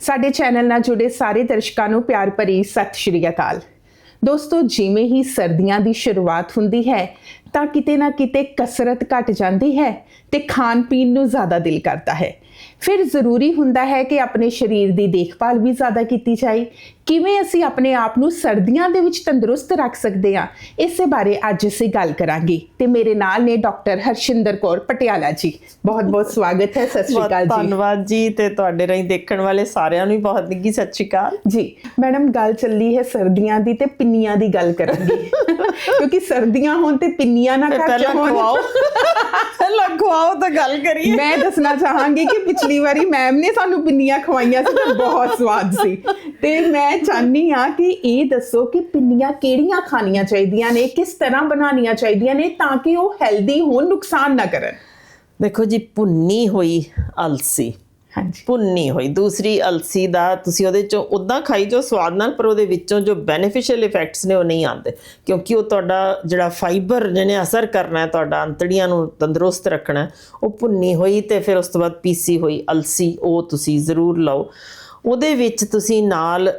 ਸਾਡੇ ਚੈਨਲ ਨਾਲ ਜੁੜੇ ਸਾਰੇ ਦਰਸ਼ਕਾਂ ਨੂੰ ਪਿਆਰ ਭਰੀ ਸਤਿ ਸ਼੍ਰੀ ਅਕਾਲ। ਦੋਸਤੋ, ਜਿਵੇਂ ਹੀ ਸਰਦੀਆਂ ਦੀ ਸ਼ੁਰੂਆਤ ਹੁੰਦੀ ਹੈ, ਤਾਂ ਕਿਤੇ ਨਾ ਕਿਤੇ ਕਸਰਤ ਘਟ ਜਾਂਦੀ ਹੈ ਤੇ ਖਾਣ ਪੀਣ ਨੂੰ ਜ਼ਿਆਦਾ ਦਿਲ ਕਰਦਾ ਹੈ। ਫਿਰ ਜ਼ਰੂਰੀ ਹੁੰਦਾ ਹੈ ਕਿ ਆਪਣੇ ਸਰੀਰ ਦੀ ਦੇਖਭਾਲ ਵੀ ਜ਼ਿਆਦਾ ਕੀਤੀ ਜਾਏ ਕਿਵੇਂ ਅਸੀਂ ਆਪਣੇ ਆਪ ਨੂੰ ਸਰਦੀਆਂ ਦੇ ਵਿੱਚ ਤੰਦਰੁਸਤ ਰੱਖ ਸਕਦੇ ਹਾਂ? ਇਸੇ ਬਾਰੇ ਅੱਜ ਅਸੀਂ ਗੱਲ ਕਰਾਂਗੇ। ਤੇ ਮੇਰੇ ਨਾਲ ਨੇ ਡਾਕਟਰ ਹਰਸ਼ਿੰਦਰ ਕੌਰ ਪਟਿਆਲਾ ਜੀ। ਬਹੁਤ ਬਹੁਤ ਸਵਾਗਤ ਹੈ। ਸਤਿ ਸ਼੍ਰੀ ਅਕਾਲ ਜੀ। ਧੰਨਵਾਦ ਜੀ ਤੇ ਤੁਹਾਡੇ ਰਾਹੀਂ ਦੇਖਣ ਵਾਲੇ ਸਾਰਿਆਂ ਨੂੰ ਵੀ ਬਹੁਤ ਨਿੱਘੀ ਸਤਿ ਸ਼੍ਰੀ ਅਕਾਲ। ਜੀ ਮੈਡਮ ਗੱਲ ਚੱਲੀ ਹੈ ਸਰਦੀਆਂ ਦੀ ਤੇ ਪਿੰਨੀਆਂ ਦੀ ਗੱਲ ਕਰਾਂਗੇ। ਕਿਉਂਕਿ ਸਰਦੀਆਂ ਹੋਣ ਤੇ ਪਿੰਨੀਆਂ ਨਾ ਚ ਪਹਿਲਾਂ ਹੋਣ ਪਹਿਲਾਂ ਖਵਾਓ ਤਾਂ ਗੱਲ ਕਰੀਏ। ਮੈਂ ਦੱਸਣਾ ਚਾਹਾਂਗੀ ਕਿ ਪਿਛਲੀ ਵਾਰੀ ਮੈਮ ਨੇ ਸਾਨੂੰ ਪਿੰਨੀਆਂ ਖਵਾਈਆਂ ਸੀ ਤੇ ਬਹੁਤ ਸਵਾਦ ਸੀ। ਤੇ ਮੈਂ ਚਾਹਨੀ ਆ ਕਿ ਇਹ ਦੱਸੋ ਕਿ ਪਿੰਨੀਆਂ ਕਿਹੜੀਆਂ ਖਾਣੀਆਂ ਚਾਹੀਦੀਆਂ ਨੇ ਕਿਸ ਤਰ੍ਹਾਂ ਬਣਾਉਣੀਆਂ ਚਾਹੀਦੀਆਂ ਨੇ ਤਾਂ ਕਿ ਉਹ ਹੈਲਦੀ ਹੋਣ ਨੁਕਸਾਨ ਨਾ ਕਰਨ। ਦੇਖੋ ਜੀ ਭੁੰਨੀ ਹੋਈ ਅਲਸੀ। ਹਾਂਜੀ। ਭੁੰਨੀ ਹੋਈ। ਦੂਸਰੀ ਅਲਸੀ ਦਾ ਤੁਸੀਂ ਉਹਦੇ ਚੋਂ ਉਦਾਂ ਖਾਈ ਜੋ ਸਵਾਦ ਨਾਲ ਪਰ ਉਹਦੇ ਵਿੱਚੋਂ ਜੋ ਬੈਨੀਫੀਸ਼ੀਅਲ ਇਫੈਕਟਸ ਨੇ ਉਹ ਨਹੀਂ ਆਉਂਦੇ। ਕਿਉਂਕਿ ਉਹ ਤੁਹਾਡਾ ਜਿਹੜਾ ਫਾਈਬਰ ਜਿਹਨੇ ਅਸਰ ਕਰਨਾ ਹੈ ਤੁਹਾਡਾ ਅੰਤੜੀਆਂ ਨੂੰ ਤੰਦਰੁਸਤ ਰੱਖਣਾ ਉਹ ਭੁੰਨੀ ਹੋਈ ਤੇ ਫਿਰ ਉਸ ਤੋਂ ਬਾਅਦ ਪੀਸੀ ਹੋਈ ਅਲਸੀ ਉਹ ਤੁਸੀਂ ਜ਼ਰੂਰ ਲਓ। ਉਹਦੇ ਵਿੱਚ ਤੁਸੀਂ ਨਾਲ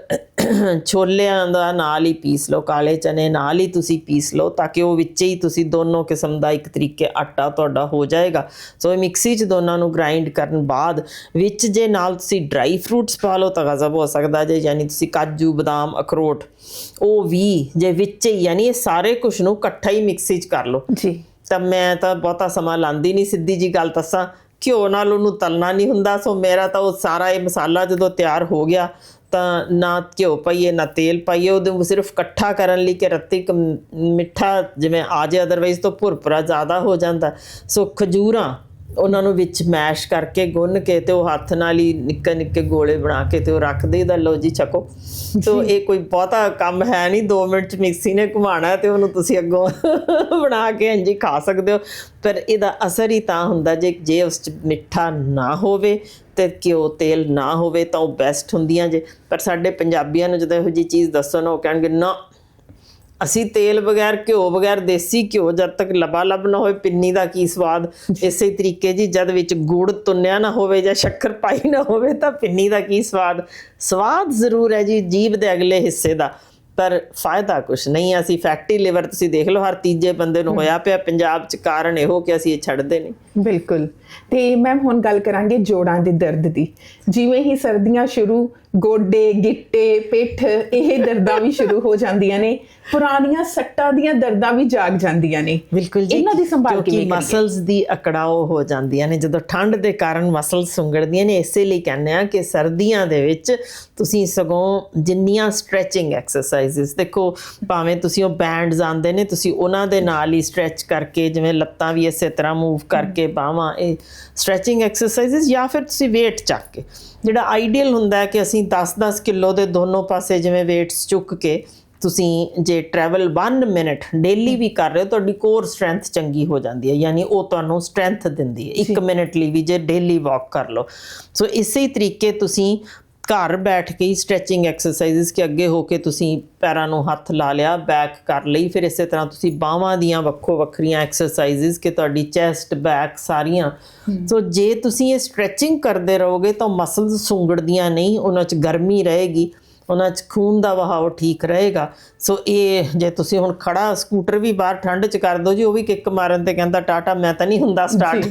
ਛੋਲਿਆਂ ਦਾ ਨਾਲ ਹੀ ਪੀਸ ਲਓ ਕਾਲੇ ਚਨੇ ਨਾਲ ਹੀ ਤੁਸੀਂ ਪੀਸ ਲਓ ਤਾਂ ਕਿ ਉਹ ਵਿੱਚ ਹੀ ਤੁਸੀਂ ਦੋਨੋਂ ਕਿਸਮ ਦਾ ਇੱਕ ਤਰੀਕੇ ਆਟਾ ਤੁਹਾਡਾ ਹੋ ਜਾਏਗਾ। ਸੋ ਮਿਕਸੀ 'ਚ ਦੋਨਾਂ ਨੂੰ ਗ੍ਰਾਈਂਡ ਕਰਨ ਬਾਅਦ ਵਿੱਚ ਜੇ ਨਾਲ ਤੁਸੀਂ ਡਰਾਈ ਫਰੂਟਸ ਪਾ ਲਓ ਤਾਂ ਗਜ਼ਬ ਹੋ ਸਕਦਾ ਜੇ ਯਾਨੀ ਤੁਸੀਂ ਕਾਜੂ ਬਦਾਮ ਅਖਰੋਟ ਉਹ ਵੀ ਜੇ ਵਿੱਚ ਹੀ ਯਾਨੀ ਇਹ ਸਾਰੇ ਕੁਝ ਨੂੰ ਇਕੱਠਾ ਹੀ ਮਿਕਸੀ 'ਚ ਕਰ ਲਓ। ਜੀ। ਤਾਂ ਮੈਂ ਤਾਂ ਬਹੁਤਾ ਸਮਾਂ ਲਾਂਦੀ ਨਹੀਂ ਸਿੱਧੀ ਜੀ ਗੱਲ ਦੱਸਾਂ ਘਿਓ ਨਾਲ ਉਹਨੂੰ ਤਲਣਾ ਨਹੀਂ ਹੁੰਦਾ, ਸੋ ਮੇਰਾ ਤਾਂ ਉਹ ਸਾਰਾ ਇਹ ਮਸਾਲਾ ਜਦੋਂ ਤਿਆਰ ਹੋ ਗਿਆ, ਤਾਂ ਨਾ ਘਿਓ ਪਾਈਏ, ਨਾ ਤੇਲ ਪਾਈਏ ਉਹਨੂੰ ਸਿਰਫ ਇਕੱਠਾ ਕਰਨ ਲਈ ਕਿ ਰੱਤੀ ਕੁ ਮਿੱਠਾ ਜਿਵੇਂ ਆ ਜਾਏ ਅਦਰਵਾਈਜ਼ ਤਾਂ ਭੁਰਭੁਰਾ ਜ਼ਿਆਦਾ ਹੋ ਜਾਂਦਾ। ਸੋ ਖਜੂਰਾਂ ਉਹਨਾਂ ਨੂੰ ਵਿੱਚ ਮੈਸ਼ ਕਰਕੇ ਗੁੰਨ ਕੇ ਤੇ ਉਹ ਹੱਥ ਨਾਲ ਹੀ ਨਿੱਕੇ ਨਿੱਕੇ ਗੋਲੇ ਬਣਾ ਕੇ ਤੇ ਉਹ ਰੱਖ ਦੇਈਦਾ ਲਓ ਜੀ ਛਕੋ। ਸੋ ਇਹ ਕੋਈ ਬਹੁਤਾ ਕੰਮ ਹੈ ਨਹੀਂ 2 ਮਿੰਟ ਚ ਮਿਕਸੀ ਨੇ ਘੁਮਾਣਾ ਤੇ ਉਹਨੂੰ ਤੁਸੀਂ ਅੱਗੋਂ ਬਣਾ ਕੇ ਇੰਜੀ ਖਾ ਸਕਦੇ ਹੋ। ਪਰ ਇਹਦਾ ਅਸਰ ਹੀ ਤਾਂ ਹੁੰਦਾ ਜੇ ਜੇ ਉਸ ਚ ਮਿੱਠਾ ਨਾ ਹੋਵੇ ਤੇ ਘਿਓ, ਤੇਲ ਨਾ ਹੋਵੇ ਤਾਂ ਉਹ ਬੈਸਟ ਹੁੰਦੀਆਂ ਜੇ। ਪਰ ਸਾਡੇ ਪੰਜਾਬੀਆਂ ਨੂੰ ਜਦੋਂ ਇਹੋ ਜੀ ਚੀਜ਼ ਦੱਸੋ ਨਾ ਉਹ ਕਹਿਣਗੇ, ਨਾ ਅਸੀਂ ਤੇਲ ਬਗੈਰ, ਘਿਓ ਬਗੈਰ, ਦੇਸੀ ਘਿਓ, ਜਦ ਤੱਕ ਲਬਾ ਲਬ ਨਾ ਹੋਏ, ਪਿੰਨੀ ਦਾ ਕੀ ਸਵਾਦ? ਇਸੇ ਤਰੀਕੇ ਜੀ, ਜਦ ਵਿੱਚ ਗੁੜ ਤੁੰਨਿਆ ਨਾ ਹੋਵੇ ਜਾਂ ਸ਼ੱਕਰ ਪਾਈ ਨਾ ਹੋਵੇ, ਤਾਂ ਪਿੰਨੀ ਦਾ ਕੀ ਸਵਾਦ? ਸਵਾਦ ਜ਼ਰੂਰ ਹੈ ਜੀ, ਜੀਭ ਦੇ ਅਗਲੇ ਹਿੱਸੇ ਦਾ। ਪਰ ਫਾਇਦਾ ਕੁਛ ਨਹੀਂ ਅਸੀਂ ਫੈਕਟਰੀ ਲਿਵਰ ਤੁਸੀਂ ਦੇਖ ਲਓ, ਹਰ ਤੀਜੇ ਬੰਦੇ ਨੂੰ ਹੋਇਆ ਪਿਆ, ਪੰਜਾਬ 'ਚ ਕਾਰਨ ਇਹੋ ਕਿ ਅਸੀਂ ਇਹ ਛੱਡਦੇ ਨਹੀਂ। ਬਿਲਕੁਲ। ਤੇ ਮੈਮ, ਹੁਣ ਗੱਲ ਕਰਾਂਗੇ ਜੋੜਾਂ ਦੇ ਦਰਦ ਦੀ। ਜਿਵੇਂ ਹੀ ਸਰਦੀਆਂ ਸ਼ੁਰੂ ਗੋਡੇ ਗਿੱਟੇ ਪਿੱਠ ਇਹ ਦਰਦਾਂ ਵੀ ਸ਼ੁਰੂ ਹੋ ਜਾਂਦੀਆਂ ਨੇ। ਪੁਰਾਣੀਆਂ ਸੱਟਾਂ ਦੀਆਂ ਦਰਦਾਂ ਵੀ ਜਾਗ ਜਾਂਦੀਆਂ ਨੇ। ਬਿਲਕੁਲ ਜੀ ਇਹਨਾਂ ਦੀ ਸੰਭਾਲ ਕਿਵੇਂ ਕਰੀਏ? ਮਸਲਸ ਦੀ ਅਕੜਾਓ ਹੋ ਜਾਂਦੀਆਂ ਨੇ। ਜਦੋਂ ਠੰਡ ਦੇ ਕਾਰਨ ਮਸਲ ਸੁੰਗੜਦੀਆਂ ਨੇ ਇਸੇ ਲਈ ਕਹਿੰਦੇ ਆ ਕਿ ਸਰਦੀਆਂ ਦੇ ਵਿੱਚ ਤੁਸੀਂ ਸਗੋਂ ਜਿੰਨੀਆਂ ਸਟ੍ਰੈਚਿੰਗ ਐਕਸਰਸਾਈਜ਼ਸ ਦੇਖੋ ਭਾਵੇਂ ਤੁਸੀਂ ਉਹ ਬੈਂਡਸ ਆਉਂਦੇ ਨੇ ਤੁਸੀਂ ਉਹਨਾਂ ਦੇ ਨਾਲ ਹੀ ਸਟ੍ਰੈਚ ਕਰਕੇ ਜਿਵੇਂ ਲੱਤਾਂ ਵੀ ਇਸੇ ਤਰ੍ਹਾਂ ਮੂਵ ਕਰਕੇ ਬਾਹਾਂ ਇਹ ਸਟ੍ਰੈਚਿੰਗ ਐਕਸਰਸਾਈਜ਼ਸ ਜਾਂ ਫਿਰ ਤੁਸੀਂ weight ਚੱਕ ਕੇ। ਜਿਹੜਾ ਆਈਡੀਅਲ ਹੁੰਦਾ ਹੈ ਕਿ ਅਸੀਂ 10-10 ਕਿਲੋ ਦੇ ਦੋਨੋਂ ਪਾਸੇ ਜਿਵੇਂ weights ਚੁੱਕ ਕੇ ਤੁਸੀਂ ਜੇ ਟਰੈਵਲ 1 ਮਿੰਟ ਡੇਲੀ ਵੀ ਕਰ ਰਹੇ ਹੋ ਤੁਹਾਡੀ ਕੋਰ ਸਟਰੈਂਥ ਚੰਗੀ ਹੋ ਜਾਂਦੀ ਹੈ ਯਾਨੀ ਉਹ ਤੁਹਾਨੂੰ ਸਟਰੈਂਥ ਦਿੰਦੀ ਹੈ। 1 ਮਿੰਟ ਲਈ ਵੀ ਜੇ ਡੇਲੀ ਵਾਕ ਕਰ ਲਓ। ਸੋ ਇਸੇ ਤਰੀਕੇ ਤੁਸੀਂ ਘਰ ਬੈਠ ਕੇ ਹੀ ਸਟ੍ਰੈਚਿੰਗ ਐਕਸਰਸਾਈਜ਼ਸ ਕੇ ਅੱਗੇ ਹੋ ਕੇ ਤੁਸੀਂ ਪੈਰਾਂ ਨੂੰ ਹੱਥ ਲਾ ਲਿਆ ਬੈਕ ਕਰ ਲਈ ਫਿਰ ਇਸੇ ਤਰ੍ਹਾਂ ਤੁਸੀਂ ਬਾਹਾਂ ਦੀਆਂ ਵੱਖੋ ਵੱਖਰੀਆਂ ਐਕਸਰਸਾਈਜ਼ਸ ਕਿ ਤੁਹਾਡੀ ਚੈਸਟ ਬੈਕ ਸਾਰੀਆਂ। ਸੋ ਜੇ ਤੁਸੀਂ ਇਹ ਸਟ੍ਰੈਚਿੰਗ ਕਰਦੇ ਰਹੋਗੇ ਤਾਂ ਮਸਲਸ ਸੁੰਗੜਦੀਆਂ ਨਹੀਂ ਉਹਨਾਂ 'ਚ ਗਰਮੀ ਰਹੇਗੀ ਉਹਨਾਂ 'ਚ ਖੂਨ ਦਾ ਵਹਾਅ ਠੀਕ ਰਹੇਗਾ। ਸੋ ਇਹ ਜੇ ਤੁਸੀਂ ਹੁਣ ਖੜਾ ਸਕੂਟਰ ਵੀ ਬਾਹਰ ਠੰਡ 'ਚ ਕਰ ਦੋ ਜੀ ਉਹ ਵੀ ਕਿੱਕ ਮਾਰਨ ਤੇ ਕਹਿੰਦਾ ਟਾਟਾ ਮੈਂ ਤਾਂ ਨਹੀਂ ਹੁੰਦਾ ਸਟਾਰਟ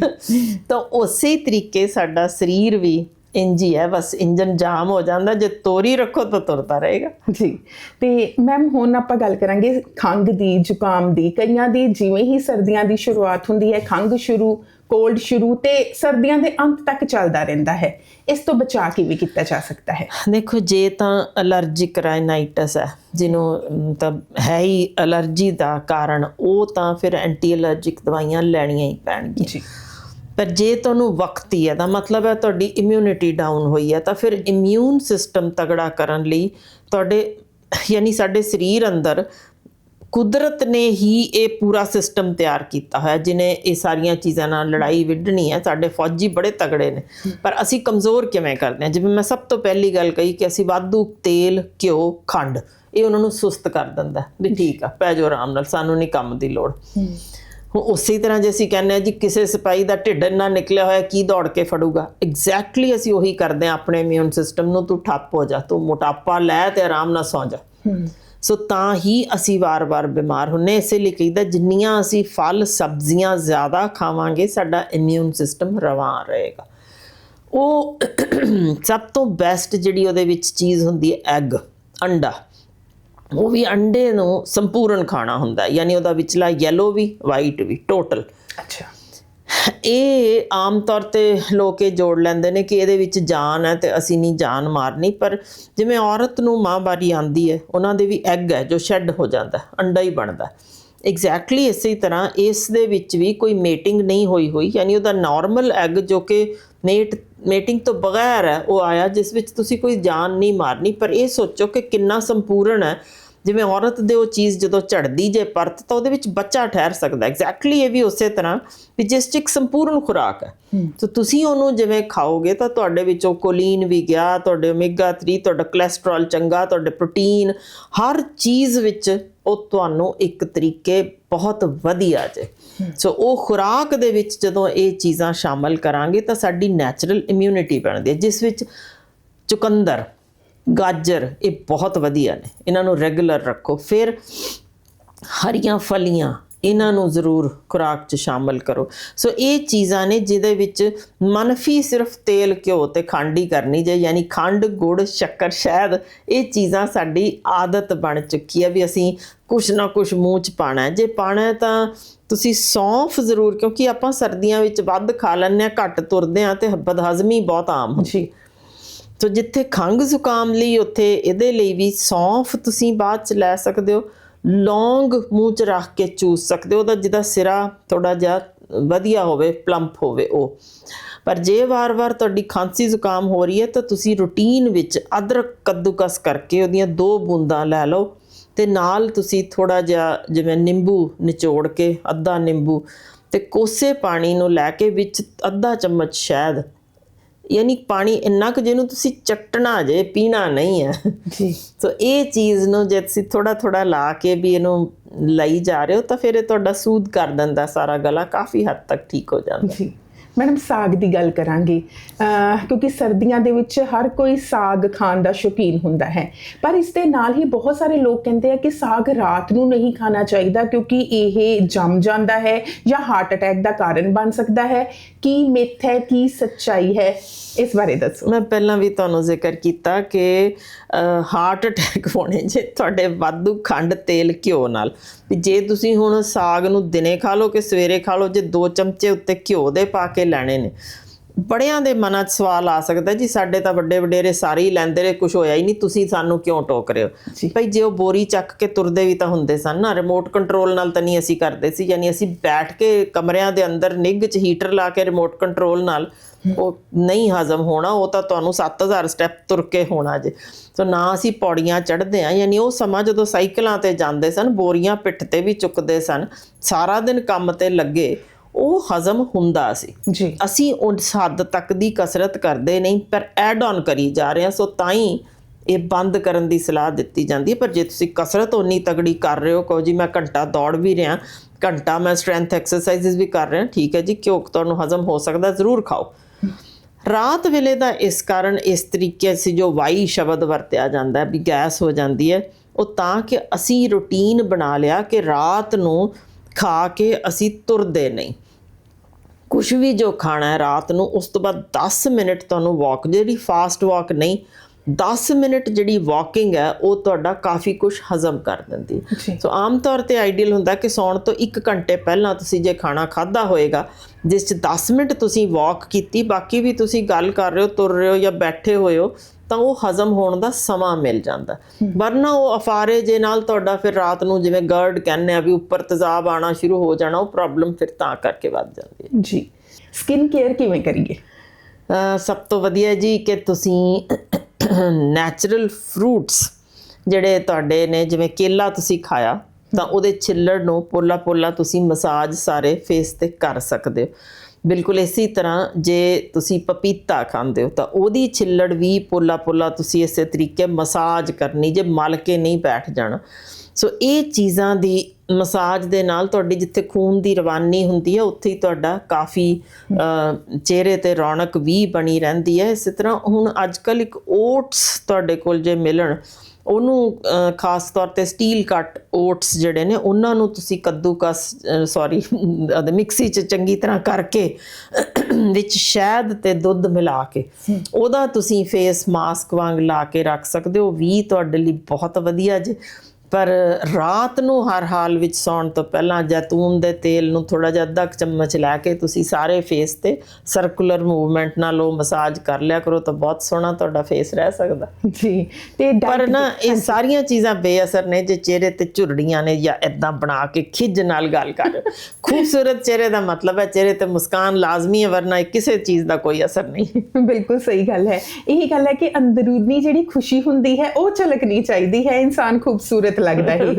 ਤਾਂ ਉਸੇ ਤਰੀਕੇ ਸਾਡਾ ਸਰੀਰ ਵੀ ਇੰਜ ਹੀ ਹੈ ਬਸ ਇੰਜਨ ਜਾਮ ਹੋ ਜਾਂਦਾ ਜੇ ਤੋਰੀ ਰੱਖੋ ਤਾਂ ਤੁਰਦਾ ਰਹੇਗਾ। ਜੀ। ਤੇ ਮੈਮ ਹੁਣ ਆਪਾਂ ਗੱਲ ਕਰਾਂਗੇ ਖੰਗ ਦੀ ਜ਼ੁਕਾਮ ਦੀ। ਕਈਆਂ ਦੀ ਜਿਵੇਂ ਹੀ ਸਰਦੀਆਂ ਦੀ ਸ਼ੁਰੂਆਤ ਹੁੰਦੀ ਹੈ ਖੰਗ ਸ਼ੁਰੂ ਕੋਲਡ ਸ਼ੁਰੂ ਤੇ ਸਰਦੀਆਂ ਦੇ ਅੰਤ ਤੱਕ ਚੱਲਦਾ ਰਹਿੰਦਾ ਹੈ। ਇਸ ਤੋਂ ਬਚਾਅ ਕਿਵੇਂ ਕੀਤਾ ਜਾ ਸਕਦਾ ਹੈ। ਦੇਖੋ ਜੇ ਤਾਂ ਅਲਰਜਿਕ ਰਾਈਨਾਈਟਸ ਹੈ ਜਿਹਨੂੰ ਮਤਲਬ ਹੈ ਹੀ ਅਲਰਜੀ ਦਾ ਕਾਰਨ ਉਹ ਤਾਂ ਫਿਰ ਐਂਟੀ ਅਲਰਜਿਕ ਦਵਾਈਆਂ ਲੈਣੀਆਂ ਹੀ ਪੈਣਗੀਆਂ। ਜੀ। ਪਰ ਜੇ ਤੁਹਾਨੂੰ ਵਕਤੀ ਹੈ ਤਾਂ ਮਤਲਬ ਹੈ ਤੁਹਾਡੀ ਇਮਿਊਨਿਟੀ ਡਾਊਨ ਹੋਈ ਹੈ, ਤਾਂ ਫਿਰ ਇਮਿਊਨ ਸਿਸਟਮ ਤਗੜਾ ਕਰਨ ਲਈ ਤੁਹਾਡੇ, ਯਾਨੀ ਸਾਡੇ ਸਰੀਰ ਅੰਦਰ ਕੁਦਰਤ ਨੇ ਹੀ ਇਹ ਪੂਰਾ ਸਿਸਟਮ ਤਿਆਰ ਕੀਤਾ ਹੋਇਆ, ਜਿਨੇ ਇਹ ਸਾਰੀਆਂ ਚੀਜ਼ਾਂ ਨਾਲ ਲੜਾਈ ਵਿੱਢਣੀ ਹੈ, ਸਾਡੇ ਫੌਜੀ ਬੜੇ ਤਗੜੇ ਨੇ। ਪਰ ਅਸੀਂ ਕਮਜ਼ੋਰ ਕਿਵੇਂ ਕਰਦੇ ਹਾਂ? ਜਿਵੇਂ ਮੈਂ ਸਭ ਤੋਂ ਪਹਿਲੀ ਗੱਲ ਕਹੀ ਕਿ ਅਸੀਂ ਵਾਧੂ ਤੇਲ, ਘਿਓ, ਖੰਡ, ਇਹ ਉਹਨਾਂ ਨੂੰ ਸੁਸਤ ਕਰ ਦਿੰਦਾ ਵੀ ਠੀਕ ਆ, ਪੈ ਜਾਓ ਆਰਾਮ ਨਾਲ, ਸਾਨੂੰ ਨਹੀਂ ਕੰਮ ਦੀ ਲੋੜ। ਹੁਣ ਉਸੇ ਤਰ੍ਹਾਂ ਜੇ ਅਸੀਂ ਕਹਿੰਦੇ ਆ ਜੀ ਕਿਸੇ ਸਿਪਾਹੀ ਦਾ ਢਿੱਡ ਇੰਨਾ ਨਿਕਲਿਆ ਹੋਇਆ ਕੀ ਦੌੜ ਕੇ ਫੜੂਗਾ? ਐਗਜ਼ੈਕਟਲੀ ਅਸੀਂ ਉਹੀ ਕਰਦੇ ਆ ਆਪਣੇ ਇਮਿਊਨ ਸਿਸਟਮ ਨੂੰ ਤੂੰ ਠੱਪ ਹੋ ਜਾ ਤੂੰ ਮੋਟਾਪਾ ਲੈ ਤੇ ਆਰਾਮ ਨਾਲ ਸੌਂ ਜਾ। ਸੋ ਤਾਂ ਹੀ ਅਸੀਂ ਵਾਰ-ਵਾਰ ਬਿਮਾਰ ਹੁੰਨੇ ਇਸੇ ਲਈ ਕਹੀਦਾ ਜਿੰਨੀਆਂ ਅਸੀਂ ਫਲ ਸਬਜ਼ੀਆਂ ਜ਼ਿਆਦਾ ਖਾਵਾਂਗੇ ਸਾਡਾ ਇਮਿਊਨ ਸਿਸਟਮ ਰਵਾਂ ਰਹੇਗਾ। ਉਹ ਸਭ ਤੋਂ ਬੈਸਟ ਜਿਹੜੀ ਉਹਦੇ ਵਿੱਚ ਚੀਜ਼ ਹੁੰਦੀ ਹੈ ਐਗ ਅੰਡਾ। ਉਹ ਵੀ ਅੰਡੇ ਨੂੰ ਸੰਪੂਰਨ ਖਾਣਾ ਹੁੰਦਾ ਯਾਨੀ ਉਹਦਾ ਵਿਚਲਾ ਯੈਲੋ ਵੀ ਵਾਈਟ ਵੀ ਟੋਟਲ ਅੱਛਾ। ਇਹ ਆਮ ਤੌਰ ਤੇ ਲੋਕ ਇਹ ਜੋੜ ਲੈਂਦੇ ਨੇ ਕਿ ਇਹਦੇ ਵਿੱਚ ਜਾਨ ਹੈ ਤੇ ਅਸੀਂ ਨਹੀਂ ਜਾਨ ਮਾਰਨੀ ਪਰ ਜਿਵੇਂ ਔਰਤ ਨੂੰ ਮਾਂ-ਬਾਰੀ ਆਂਦੀ ਹੈ ਉਹਨਾਂ ਦੇ ਵੀ ਐਗ ਹੈ ਜੋ ਸ਼ੈੱਡ ਹੋ ਜਾਂਦਾ ਅੰਡਾ ਹੀ ਬਣਦਾ ਐਗਜ਼ੈਕਟਲੀ ਇਸੇ ਤਰ੍ਹਾਂ ਇਸ ਦੇ ਵਿੱਚ ਵੀ ਕੋਈ ਮੇਟਿੰਗ ਨਹੀਂ ਹੋਈ ਹੋਈ ਯਾਨੀ ਉਹਦਾ ਨਾਰਮਲ ਐਗ ਜੋ ਕਿ ਮੇਟ ਮੇਟਿੰਗ ਤੋਂ ਬਗੈਰ ਹੈ ਉਹ ਆਇਆ ਜਿਸ ਵਿੱਚ ਤੁਸੀਂ ਕੋਈ ਜਾਨ ਨਹੀਂ ਮਾਰਨੀ ਪਰ ਇਹ ਸੋਚੋ ਕਿ ਕਿੰਨਾ ਸੰਪੂਰਨ ਹੈ। ਜਿਵੇਂ ਔਰਤ ਦੇ ਉਹ ਚੀਜ਼ ਜਦੋਂ ਝੜਦੀ ਜੇ ਪਰਤ ਤਾਂ ਉਹਦੇ ਵਿੱਚ ਬੱਚਾ ਠਹਿਰ ਸਕਦਾ ਐਗਜ਼ੈਕਟਲੀ ਇਹ ਵੀ ਉਸੇ ਤਰ੍ਹਾਂ ਵੀ ਜਿਸ 'ਚ ਇੱਕ ਸੰਪੂਰਨ ਖੁਰਾਕ ਹੈ। ਤਾਂ ਤੁਸੀਂ ਉਹਨੂੰ ਜਿਵੇਂ ਖਾਓਗੇ ਤਾਂ ਤੁਹਾਡੇ ਵਿੱਚੋਂ ਕੋਲੀਨ ਵੀ ਗਿਆ ਤੁਹਾਡੇ ਓਮੇਗਾ 3 ਤੁਹਾਡਾ ਕੋਲੇਸਟ੍ਰੋਲ ਚੰਗਾ ਤੁਹਾਡੇ ਪ੍ਰੋਟੀਨ ਹਰ ਚੀਜ਼ ਵਿੱਚ ਉਹ ਤੁਹਾਨੂੰ ਇੱਕ ਤਰੀਕੇ ਬਹੁਤ ਵਧੀਆ ਜੇ। ਸੋ ਉਹ ਖੁਰਾਕ ਦੇ ਵਿੱਚ ਜਦੋਂ ਇਹ ਚੀਜ਼ਾਂ ਸ਼ਾਮਲ ਕਰਾਂਗੇ ਤਾਂ ਸਾਡੀ ਨੈਚੁਰਲ ਇਮਿਊਨਿਟੀ ਬਣਦੀ ਹੈ, ਜਿਸ ਵਿੱਚ ਚੁਕੰਦਰ, ਗਾਜਰ, ਇਹ ਬਹੁਤ ਵਧੀਆ ਨੇ। ਇਹਨਾਂ ਨੂੰ ਰੈਗੂਲਰ ਰੱਖੋ। ਫਿਰ ਹਰੀਆਂ ਫਲੀਆਂ ਇਹਨਾਂ ਨੂੰ ਜ਼ਰੂਰ ਖੁਰਾਕ 'ਚ ਸ਼ਾਮਲ ਕਰੋ। ਸੋ ਇਹ ਚੀਜ਼ਾਂ ਨੇ ਜਿਹਦੇ ਵਿੱਚ ਮਨਫੀ ਸਿਰਫ ਤੇਲ, ਘਿਓ ਤੇ ਖੰਡ ਹੀ ਕਰਨੀ ਜੇ, ਯਾਨੀ ਖੰਡ, ਗੁੜ, ਸ਼ੱਕਰ, ਸ਼ਹਿਦ, ਇਹ ਚੀਜ਼ਾਂ ਸਾਡੀ ਆਦਤ ਬਣ ਚੁੱਕੀ ਹੈ ਵੀ ਅਸੀਂ ਕੁਛ ਨਾ ਕੁਛ ਮੂੰਹ 'ਚ ਪਾਣਾ ਜੇ ਪਾਣਾ ਤਾਂ ਤੁਸੀਂ ਸੌਂਫ ਜ਼ਰੂਰ, ਕਿਉਂਕਿ ਆਪਾਂ ਸਰਦੀਆਂ ਵਿੱਚ ਵੱਧ ਖਾ ਲੈਂਦੇ ਆ ਘੱਟ ਤੁਰਦੇ ਆ ਤੇ ਬਦਹਜ਼ਮੀ ਬਹੁਤ ਆਮ ਹੁੰਦੀ ਸੋ ਜਿੱਥੇ ਖੰਘ ਜ਼ੁਕਾਮ ਲਈ, ਉੱਥੇ ਇਹਦੇ ਲਈ ਵੀ ਸੌਂਫ ਤੁਸੀਂ ਬਾਅਦ ਚ ਲੈ ਸਕਦੇ ਹੋ। ਲੌਂਗ ਮੂੰਹ ਚ ਰੱਖ ਕੇ ਚੂਸ ਸਕਦੇ ਹੋ, ਉਹਦਾ ਜਿਹਦਾ ਸਿਰਾ ਥੋੜਾ ਜਿਹਾ ਵਧੀਆ ਹੋਵੇ ਪਲੰਪ ਹੋਵੇ ਉਹ। ਪਰ ਜੇ ਵਾਰ-ਵਾਰ ਤੁਹਾਡੀ ਖਾਂਸੀ ਜ਼ੁਕਾਮ ਹੋ ਰਹੀ ਹੈ, ਤਾਂ ਤੁਸੀਂ ਰੂਟੀਨ ਵਿੱਚ ਅਦਰਕ ਕੱਦੂਕਸ ਕਰਕੇ ਉਹਦੀਆਂ ਦੋ ਬੂੰਦਾਂ ਲੈ ਲਓ ਤੇ ਨਾਲ ਤੁਸੀਂ ਥੋੜਾ ਜਿਹਾ ਜਿਵੇਂ ਨਿੰਬੂ ਨਿਚੋੜ ਕੇ, ਅੱਧਾ ਨਿੰਬੂ ਤੇ ਕੋਸੇ ਪਾਣੀ ਨੂੰ ਲੈ ਕੇ ਵਿੱਚ ਅੱਧਾ ਚਮਚ ਸ਼ਹਿਦ ਯਾਨੀ ਪਾਣੀ ਇੰਨਾ ਕੁ ਜਿਹਨੂੰ ਤੁਸੀਂ ਚੱਟਣਾ ਜੇ ਪੀਣਾ ਨਹੀਂ ਹੈ। ਜੀ। ਸੋ ਇਹ ਚੀਜ਼ ਨੂੰ ਜੇ ਤੁਸੀਂ ਥੋੜਾ ਥੋੜਾ ਲਾ ਕੇ ਵੀ ਇਹਨੂੰ ਲਈ ਜਾ ਰਹੇ ਹੋ ਤਾਂ ਫਿਰ ਇਹ ਤੁਹਾਡਾ ਸੂਦ ਕਰ ਦਿੰਦਾ ਸਾਰਾ ਗਲਾ ਕਾਫੀ ਹੱਦ ਤੱਕ ਠੀਕ ਹੋ ਜਾਂਦਾ। ਜੀ। ਮੈਡਮ, ਸਾਗ ਦੀ ਗੱਲ ਕਰਾਂਗੇ। ਕਿਉਂਕਿ ਸਰਦੀਆਂ ਦੇ ਵਿੱਚ ਹਰ ਕੋਈ ਸਾਗ ਖਾਣ ਦਾ ਸ਼ੌਕੀਨ ਹੁੰਦਾ ਹੈ। ਪਰ ਇਸ ਦੇ ਨਾਲ ਹੀ ਬਹੁਤ ਸਾਰੇ ਲੋਕ ਕਹਿੰਦੇ ਆ ਕਿ ਸਾਗ ਰਾਤ ਨੂੰ ਨਹੀਂ ਖਾਣਾ ਚਾਹੀਦਾ, ਕਿਉਂਕਿ ਇਹ ਜੰਮ ਜਾਂਦਾ ਹੈ ਜਾਂ ਹਾਰਟ ਅਟੈਕ ਦਾ ਕਾਰਨ ਬਣ ਸਕਦਾ ਹੈ। ਕੀ ਮਿੱਥ ਹੈ, ਕੀ ਸੱਚਾਈ ਹੈ? ਇਸ ਬਾਰੇ ਦੱਸੋ। ਮੈਂ ਪਹਿਲਾਂ ਵੀ ਤੁਹਾਨੂੰ ਜ਼ਿਕਰ ਕੀਤਾ ਕਿ ਹਾਰਟ ਅਟੈਕ ਹੋਣੇ ਜੇ ਤੁਹਾਡੇ ਵਾਧੂ ਖੰਡ ਤੇਲ ਘਿਓ ਨਾਲ। ਵੀ ਜੇ ਤੁਸੀਂ ਹੁਣ ਸਾਗ ਨੂੰ ਦਿਨੇ ਖਾ ਲਓ ਕਿ ਸਵੇਰੇ ਖਾ ਲਓ ਜੇ ਦੋ ਚਮਚੇ ਉੱਤੇ ਘਿਓ ਦੇ ਪਾ ਕੇ ਲੈਣੇ ਨੇ। ਬੜਿਆਂ ਦੇ ਮਨਾਂ 'ਚ ਸਵਾਲ ਆ ਸਕਦਾ ਜੀ ਸਾਡੇ ਤਾਂ ਵੱਡੇ ਵਡੇਰੇ ਸਾਰੇ ਹੀ ਲੈਂਦੇ ਰਹੇ ਕੁਝ ਹੋਇਆ ਹੀ ਨਹੀਂ ਤੁਸੀਂ ਸਾਨੂੰ ਕਿਉਂ ਟੋਕ ਰਹੇ ਹੋ। ਭਾਈ ਜੇ ਉਹ ਬੋਰੀ ਚੱਕ ਕੇ ਤੁਰਦੇ ਵੀ ਤਾਂ ਹੁੰਦੇ ਸਨ ਨਾ ਰਿਮੋਟ ਕੰਟਰੋਲ ਨਾਲ ਤਾਂ ਨਹੀਂ ਅਸੀਂ ਕਰਦੇ ਸੀ ਯਾਨੀ ਅਸੀਂ ਬੈਠ ਕੇ ਕਮਰਿਆਂ ਦੇ ਅੰਦਰ ਨਿੱਘ 'ਚ ਹੀਟਰ ਲਾ ਕੇ ਰਿਮੋਟ ਕੰਟਰੋਲ ਨਾਲ ਉਹ ਨਹੀਂ ਹਜ਼ਮ ਹੋਣਾ ਉਹ ਤਾਂ ਤੁਹਾਨੂੰ 7000 ਸਟੈਪ ਤੁਰ ਕੇ ਹੋਣਾ ਜੇ। ਸੋ ਨਾ ਅਸੀਂ ਪੌੜੀਆਂ ਚੜ੍ਹਦੇ ਆ ਯਾਨੀ ਉਹ ਸਮਾਂ ਜਦੋਂ ਸਾਈਕਲਾਂ ਤੇ ਜਾਂਦੇ ਸਨ ਬੋਰੀਆਂ ਪਿੱਠ ਤੇ ਵੀ ਚੁੱਕਦੇ ਸਨ ਸਾਰਾ ਦਿਨ ਕੰਮ ਤੇ ਲੱਗੇ ਉਹ ਹਜ਼ਮ ਹੁੰਦਾ ਸੀ। ਜੀ। ਅਸੀਂ ਉਸ ਹੱਦ ਤੱਕ ਦੀ ਕਸਰਤ ਕਰਦੇ ਨਹੀਂ ਪਰ ਐਡ ਆਨ ਕਰੀ ਜਾ ਰਹੇ ਹਾਂ ਸੋ ਤਾਂ ਹੀ ਇਹ ਬੰਦ ਕਰਨ ਦੀ ਸਲਾਹ ਦਿੱਤੀ ਜਾਂਦੀ ਹੈ। ਪਰ ਜੇ ਤੁਸੀਂ ਕਸਰਤ ਓਨੀ ਤਗੜੀ ਕਰ ਰਹੇ ਹੋ ਕਹੋ ਜੀ ਮੈਂ ਘੰਟਾ ਦੌੜ ਵੀ ਰਿਹਾ ਘੰਟਾ ਮੈਂ ਸਟਰੈਂਥ ਐਕਸਰਸਾਈਜ਼ਸ ਵੀ ਕਰ ਰਿਹਾ ਠੀਕ ਹੈ ਜੀ ਕਿਉਂ ਤੁਹਾਨੂੰ ਹਜ਼ਮ ਹੋ ਸਕਦਾ ਜ਼ਰੂਰ ਖਾਓ। ਰਾਤ ਵੇਲੇ ਦਾ ਇਸ ਕਾਰਨ ਇਸ ਤਰੀਕੇ ਸੀ ਜੋ ਵਾਈ ਸ਼ਬਦ ਵਰਤਿਆ ਜਾਂਦਾ ਵੀ ਗੈਸ ਹੋ ਜਾਂਦੀ ਹੈ। ਉਹ ਤਾਂ ਕਿ ਅਸੀਂ ਰੁਟੀਨ ਬਣਾ ਲਿਆ ਕਿ ਰਾਤ ਨੂੰ ਖਾ ਕੇ ਅਸੀਂ ਤੁਰਦੇ ਨਹੀਂ। ਕੁਝ ਵੀ ਜੋ ਖਾਣਾ ਹੈ ਰਾਤ ਨੂੰ, ਉਸ ਤੋਂ ਬਾਅਦ 10 ਮਿੰਟ ਤੁਹਾਨੂੰ ਵਾਕ ਜਿਹੜੀ ਫਾਸਟ ਵਾਕ ਨਹੀਂ 10 ਮਿੰਟ ਜਿਹੜੀ ਵਾਕਿੰਗ ਹੈ ਉਹ ਤੁਹਾਡਾ ਕਾਫੀ ਕੁਝ ਹਜ਼ਮ ਕਰ ਦਿੰਦੀ। ਸੋ ਆਮ ਤੌਰ ਤੇ ਆਈਡੀਅਲ ਹੁੰਦਾ ਕਿ ਸੌਣ ਤੋਂ 1 ਘੰਟੇ ਪਹਿਲਾਂ ਤੁਸੀਂ ਜੇ ਖਾਣਾ ਖਾਦਾ ਹੋਏਗਾ ਜਿਸ 'ਚ 10 ਮਿੰਟ ਤੁਸੀਂ ਵਾਕ ਕੀਤੀ ਬਾਕੀ ਵੀ ਤੁਸੀਂ ਗੱਲ ਕਰ ਰਹੇ ਹੋ ਤੁਰ ਰਹੇ ਹੋ ਜਾਂ ਬੈਠੇ ਹੋਏ ਹੋ ਤਾਂ ਉਹ ਹਜ਼ਮ ਹੋਣ ਦਾ ਸਮਾਂ ਮਿਲ ਜਾਂਦਾ। ਵਰਨਾ ਉਹ ਅਫਾਰੇ ਜੇ ਨਾਲ ਤੁਹਾਡਾ ਫਿਰ ਰਾਤ ਨੂੰ ਜਿਵੇਂ ਗਰਡ ਕਹਿੰਦੇ ਆ ਵੀ ਉੱਪਰ ਤੇਜ਼ਾਬ ਆਣਾ ਸ਼ੁਰੂ ਹੋ ਜਾਣਾ ਉਹ ਪ੍ਰੋਬਲਮ ਫਿਰ ਤਾਂ ਕਰਕੇ ਵੱਧ ਜਾਂਦੀ ਹੈ। ਜੀ। ਸਕਿਨ ਕੇਅਰ ਕਿਵੇਂ ਕਰੀਏ? ਸਭ ਤੋਂ ਵਧੀਆ ਜੀ ਕਿ ਤੁਸੀਂ ਨੈਚੁਰਲ ਫਰੂਟਸ ਜਿਹੜੇ ਤੁਹਾਡੇ ਨੇ, ਜਿਵੇਂ ਕੇਲਾ ਤੁਸੀਂ ਖਾਇਆ, ਤਾਂ ਉਹਦੇ ਛਿੱਲੜ ਨੂੰ ਪੋਲਾ ਪੋਲਾ ਤੁਸੀਂ ਮਸਾਜ ਸਾਰੇ ਫੇਸ ਤੇ ਕਰ ਸਕਦੇ ਹੋ। ਬਿਲਕੁਲ ਇਸੇ ਤਰ੍ਹਾਂ ਜੇ ਤੁਸੀਂ ਪਪੀਤਾ ਖਾਂਦੇ ਹੋ, ਤਾਂ ਉਹਦੀ ਛਿੱਲੜ ਵੀ ਪੋਲਾ ਪੋਲਾ ਤੁਸੀਂ ਇਸੇ ਤਰੀਕੇ ਮਸਾਜ ਕਰਨੀ, ਜੇ ਮਲ ਕੇ ਨਹੀਂ ਬੈਠ ਜਾਣਾ। ਸੋ ਇਹ ਚੀਜ਼ਾਂ ਦੀ ਮਸਾਜ ਦੇ ਨਾਲ ਤੁਹਾਡੀ ਜਿੱਥੇ ਖੂਨ ਦੀ ਰਵਾਨੀ ਹੁੰਦੀ ਹੈ, ਉੱਥੇ ਹੀ ਤੁਹਾਡਾ ਕਾਫੀ ਚਿਹਰੇ ਤੇ ਰੌਣਕ ਵੀ ਬਣੀ ਰਹਿੰਦੀ ਹੈ। ਇਸੇ ਤਰ੍ਹਾਂ ਹੁਣ ਅੱਜ ਕੱਲ ਇੱਕ ਓਟਸ ਤੁਹਾਡੇ ਕੋਲ ਜੇ ਮਿਲਣ, ਉਹਨੂੰ ਖਾਸ ਤੌਰ ਤੇ ਸਟੀਲ ਕੱਟ ਓਟਸ ਜਿਹੜੇ ਨੇ, ਉਹਨਾਂ ਨੂੰ ਤੁਸੀਂ ਕੱਦੂਕਸ ਸੌਰੀ ਮਿਕਸੀ 'ਚ ਚੰਗੀ ਤਰ੍ਹਾਂ ਕਰਕੇ, ਵਿੱਚ ਸ਼ਹਿਦ ਤੇ ਦੁੱਧ ਮਿਲਾ ਕੇ, ਉਹਦਾ ਤੁਸੀਂ ਫੇਸ ਮਾਸਕ ਵਾਂਗ ਲਾ ਕੇ ਰੱਖ ਸਕਦੇ ਹੋ। ਵੀ ਤੁਹਾਡੇ ਲਈ ਬਹੁਤ ਵਧੀਆ ਜੇ। ਪਰ ਰਾਤ ਨੂੰ ਹਰ ਹਾਲ ਵਿੱਚ ਸੌਣ ਤੋਂ ਪਹਿਲਾਂ ਜੈਤੂਨ ਦੇ ਤੇਲ ਨੂੰ ਥੋੜਾ ਜਿਹਾ ਅੱਧਾ ਚਮਚ ਲੈ ਕੇ ਤੁਸੀਂ ਸਾਰੇ ਫੇਸ ਤੇ ਸਰਕੂਲਰ ਮੂਵਮੈਂਟ ਨਾਲ ਉਹ ਮਸਾਜ ਕਰ ਲਿਆ ਕਰੋ ਤਾਂ ਬਹੁਤ ਸੋਹਣਾ ਤੁਹਾਡਾ ਫੇਸ ਰਹਿ ਸਕਦਾ। ਜੀ ਤੇ ਪਰ ਨਾ ਇਹ ਸਾਰੀਆਂ ਚੀਜ਼ਾਂ ਬੇਅਸਰ ਨੇ ਜੇ ਚਿਹਰੇ ਤੇ ਝੁਰੜੀਆਂ ਨੇ ਜਾਂ ਇਦਾਂ ਬਣਾ ਕੇ ਖਿੱਜ ਨਾਲ ਗੱਲ ਕਰ। ਖੂਬਸੂਰਤ ਚਿਹਰੇ ਦਾ ਮਤਲਬ ਹੈ ਚਿਹਰੇ ਤੇ ਮੁਸਕਾਨ ਲਾਜ਼ਮੀ ਹੈ ਵਰਨਾ ਕਿਸੇ ਚੀਜ਼ ਦਾ ਕੋਈ ਅਸਰ ਨਹੀਂ। ਬਿਲਕੁਲ ਸਹੀ ਗੱਲ ਹੈ। ਇਹੀ ਗੱਲ ਹੈ ਕਿ ਅੰਦਰੂਨੀ ਜਿਹੜੀ ਖੁਸ਼ੀ ਹੁੰਦੀ ਹੈ ਉਹ ਝਲਕਣੀ ਚਾਹੀਦੀ ਹੈ। ਇਨਸਾਨ ਖੂਬਸੂਰਤ ਲੱਗਦਾ ਹੀ।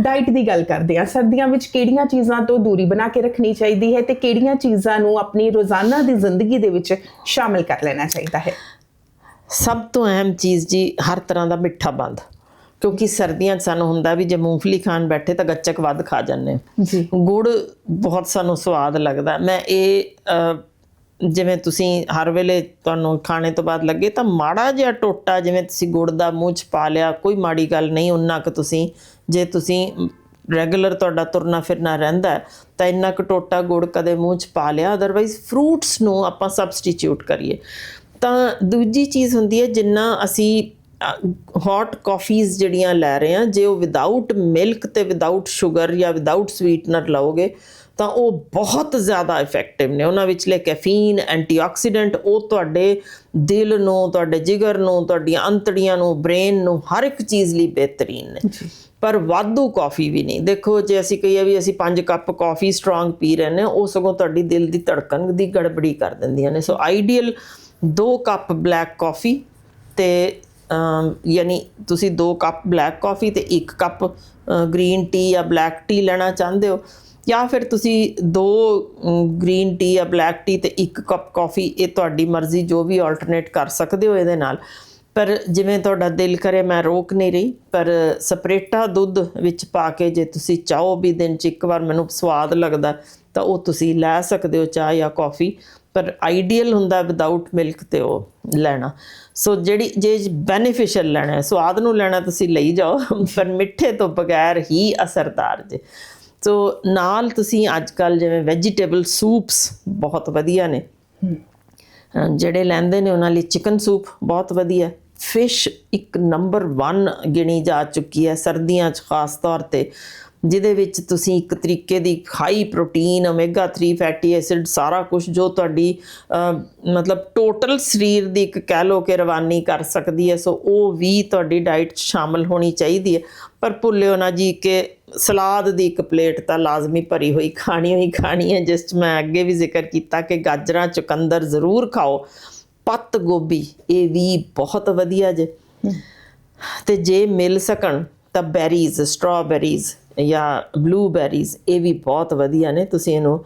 ਡਾਈਟ ਦੀ ਗੱਲ ਕਰਦੇ ਹਾਂ। ਸਰਦੀਆਂ ਵਿੱਚ ਕਿਹੜੀਆਂ ਚੀਜ਼ਾਂ ਤੋਂ ਦੂਰੀ ਬਣਾ ਕੇ ਰੱਖਣੀ ਚਾਹੀਦੀ ਹੈ ਤੇ ਕਿਹੜੀਆਂ ਚੀਜ਼ਾਂ ਨੂੰ ਆਪਣੀ ਰੋਜ਼ਾਨਾ ਦੀ ਜ਼ਿੰਦਗੀ ਦੇ ਵਿੱਚ ਸ਼ਾਮਿਲ ਕਰ ਲੈਣਾ ਚਾਹੀਦਾ ਹੈ? ਸਭ ਤੋਂ ਅਹਿਮ ਚੀਜ਼ ਜੀ ਹਰ ਤਰ੍ਹਾਂ ਦਾ ਮਿੱਠਾ ਬੰਦ। ਕਿਉਂਕਿ ਸਰਦੀਆਂ 'ਚ ਸਾਨੂੰ ਹੁੰਦਾ ਵੀ ਜੇ ਮੂੰਗਫਲੀ ਖਾਣ ਬੈਠੇ ਤਾਂ ਗੱਚਕ ਵੱਧ ਖਾ ਜਾਂਦੇ। ਜੀ। ਗੁੜ ਬਹੁਤ ਸਾਨੂੰ ਸਵਾਦ ਲੱਗਦਾ। ਮੈਂ ਇਹ ਜਿਵੇਂ ਤੁਸੀਂ ਹਰ ਵੇਲੇ ਤੁਹਾਨੂੰ ਖਾਣੇ ਤੋਂ ਬਾਅਦ ਲੱਗੇ ਤਾਂ ਮਾੜਾ ਜਿਹਾ ਟੋਟਾ ਜਿਵੇਂ ਤੁਸੀਂ ਗੁੜ ਦਾ ਮੂੰਹ 'ਚ ਪਾ ਲਿਆ, ਕੋਈ ਮਾੜੀ ਗੱਲ ਨਹੀਂ ਉਨਾ ਕੁ ਤੁਸੀਂ, ਜੇ ਤੁਸੀਂ ਰੈਗੂਲਰ ਤੁਹਾਡਾ ਤੁਰਨਾ ਫਿਰਨਾ ਰਹਿੰਦਾ ਤਾਂ ਇੰਨਾ ਕੁ ਟੋਟਾ ਗੁੜ ਕਦੇ ਮੂੰਹ 'ਚ ਪਾ ਲਿਆ ਅਦਰਵਾਈਜ਼ ਫਰੂਟਸ ਨੂੰ ਆਪਾਂ ਸਬਸਟੀਟਿਊਟ ਕਰੀਏ। ਤਾਂ ਦੂਜੀ ਚੀਜ਼ ਹੁੰਦੀ ਹੈ ਜਿੰਨਾ ਅਸੀਂ ਹੌਟ ਕਾਫੀਜ਼ ਜਿਹੜੀਆਂ ਲੈ ਰਹੇ ਹਾਂ, ਜੇ ਉਹ ਵਿਦਆਊਟ ਮਿਲਕ ਤੇ ਵਿਦਆਊਟ ਸ਼ੂਗਰ ਜਾਂ ਵਿਦਆਊਟ ਸਵੀਟਨਰ ਲਓਗੇ ਤਾਂ ਉਹ ਬਹੁਤ ਜ਼ਿਆਦਾ ਇਫੈਕਟਿਵ ਨੇ। ਉਹਨਾਂ ਵਿੱਚਲੇ ਕੈਫੀਨ ਐਂਟੀਆਕਸੀਡੈਂਟ ਉਹ ਤੁਹਾਡੇ ਦਿਲ ਨੂੰ ਤੁਹਾਡੇ ਜਿਗਰ ਨੂੰ ਤੁਹਾਡੀਆਂ ਅੰਤੜੀਆਂ ਨੂੰ ਬ੍ਰੇਨ ਨੂੰ ਹਰ ਇੱਕ ਚੀਜ਼ ਲਈ ਬਿਹਤਰੀਨ ਨੇ। ਪਰ ਵਾਧੂ ਕਾਫੀ ਵੀ ਨਹੀਂ। ਦੇਖੋ ਜੇ ਅਸੀਂ ਕਹੀਏ ਵੀ ਅਸੀਂ 5 ਕੱਪ ਕਾਫੀ ਸਟਰੋਂਗ ਪੀ ਰਹੇ ਨੇ ਉਹ ਸਗੋਂ ਤੁਹਾਡੀ ਦਿਲ ਦੀ ਧੜਕਣ ਦੀ ਗੜਬੜੀ ਕਰ ਦਿੰਦੀਆਂ ਨੇ। So ideal 2 cup black coffee ਤੇ ਯਾਨੀ ਤੁਸੀਂ 2 ਕੱਪ ਬਲੈਕ ਕਾਫੀ ਤੇ 1 ਕੱਪ ਗ੍ਰੀਨ ਟੀ ਜਾਂ ਬਲੈਕ ਟੀ ਲੈਣਾ ਚਾਹੁੰਦੇ ਹੋ ਜਾਂ ਫਿਰ ਤੁਸੀਂ ਦੋ ਗ੍ਰੀਨ ਟੀ ਜਾਂ ਬਲੈਕ ਟੀ ਤੇ ਇੱਕ ਕੱਪ ਕਾਫੀ ਇਹ ਤੁਹਾਡੀ ਮਰਜ਼ੀ, ਜੋ ਵੀ ਆਲਟਰਨੇਟ ਕਰ ਸਕਦੇ ਹੋ ਇਹਦੇ ਨਾਲ। ਪਰ ਜਿਵੇਂ ਤੁਹਾਡਾ ਦਿਲ ਕਰੇ, ਮੈਂ ਰੋਕ ਨਹੀਂ ਰਹੀ, ਪਰ ਸਪਰੇਟਾ ਦੁੱਧ ਵਿੱਚ ਪਾ ਕੇ ਜੇ ਤੁਸੀਂ ਚਾਹੋ ਵੀ ਦਿਨ ਚ ਇੱਕ ਵਾਰ ਮੈਨੂੰ ਸਵਾਦ ਲੱਗਦਾ, ਤਾਂ ਉਹ ਤੁਸੀਂ ਲੈ ਸਕਦੇ ਹੋ ਚਾਹ ਜਾਂ ਕਾਫੀ ਪਰ ਆਈਡੀਅਲ ਹੁੰਦਾ ਵਿਦਆਊਟ ਮਿਲਕ ਤੇ ਉਹ ਲੈਣਾ। ਸੋ ਜਿਹੜੀ, ਜੇ ਬੈਨੀਫੀਸ਼ੀਅਲ ਲੈਣਾ ਹੈ, ਸਵਾਦ ਨੂੰ ਲੈਣਾ ਤੁਸੀਂ ਲਈ ਜਾਓ, ਪਰ ਮਿੱਠੇ ਤੋਂ ਬਗੈਰ ਹੀ ਅਸਰਦਾਰ ਜੇ। ਸੋ ਨਾਲ ਤੁਸੀਂ ਅੱਜ ਕੱਲ ਜਿਵੇਂ ਵੈਜੀਟੇਬਲ ਸੂਪਸ ਬਹੁਤ ਵਧੀਆ ਨੇ। ਜਿਹੜੇ ਲੈਂਦੇ ਨੇ ਉਹਨਾਂ ਲਈ ਚਿਕਨ ਸੂਪ ਬਹੁਤ ਵਧੀਆ। ਫਿਸ਼ ਇੱਕ ਨੰਬਰ 1 ਗਿਣੀ ਜਾ ਚੁੱਕੀ ਹੈ ਸਰਦੀਆਂ 'ਚ ਖਾਸ ਤੌਰ ਤੇ ਜਿਹਦੇ ਵਿੱਚ ਤੁਸੀਂ ਇੱਕ ਤਰੀਕੇ ਦੀ high protein omega 3 fatty acid ਸਾਰਾ ਕੁਝ ਜੋ ਤੁਹਾਡੀ ਮਤਲਬ ਟੋਟਲ ਸਰੀਰ ਦੀ ਇੱਕ ਕਹਿ ਲੋ ਕਿ ਰਵਾਨੀ ਕਰ ਸਕਦੀ ਹੈ। ਸੋ ਉਹ ਵੀ ਤੁਹਾਡੀ ਡਾਈਟ 'ਚ ਸ਼ਾਮਲ ਹੋਣੀ ਚਾਹੀਦੀ ਹੈ। ਪਰ ਭੁੱਲਿਓ ਨਾ ਜੀ ਕਿ ਸਲਾਦ ਦੀ ਇੱਕ ਪਲੇਟ ਤਾਂ ਲਾਜ਼ਮੀ ਭਰੀ ਹੋਈ ਖਾਣੀ ਹੋਈ ਖਾਣੀ ਹੈ ਜਿਸ 'ਚ ਮੈਂ ਅੱਗੇ ਵੀ ਜ਼ਿਕਰ ਕੀਤਾ ਕਿ ਗਾਜਰਾਂ ਚੁਕੰਦਰ ਜ਼ਰੂਰ ਖਾਓ। ਪੱਤ ਗੋਭੀ ਇਹ ਵੀ ਬਹੁਤ ਵਧੀਆ ਜੇ। ਤੇ ਜੇ ਮਿਲ ਸਕਣ ਤਾਂ ਬੈਰੀਜ਼ ਸਟ੍ਰਾਬੇਰੀਜ਼ ਜਾਂ ਬਲੂਬੇਰੀਜ਼ ਇਹ ਵੀ ਬਹੁਤ ਵਧੀਆ ਨੇ। ਤੁਸੀਂ ਇਹਨੂੰ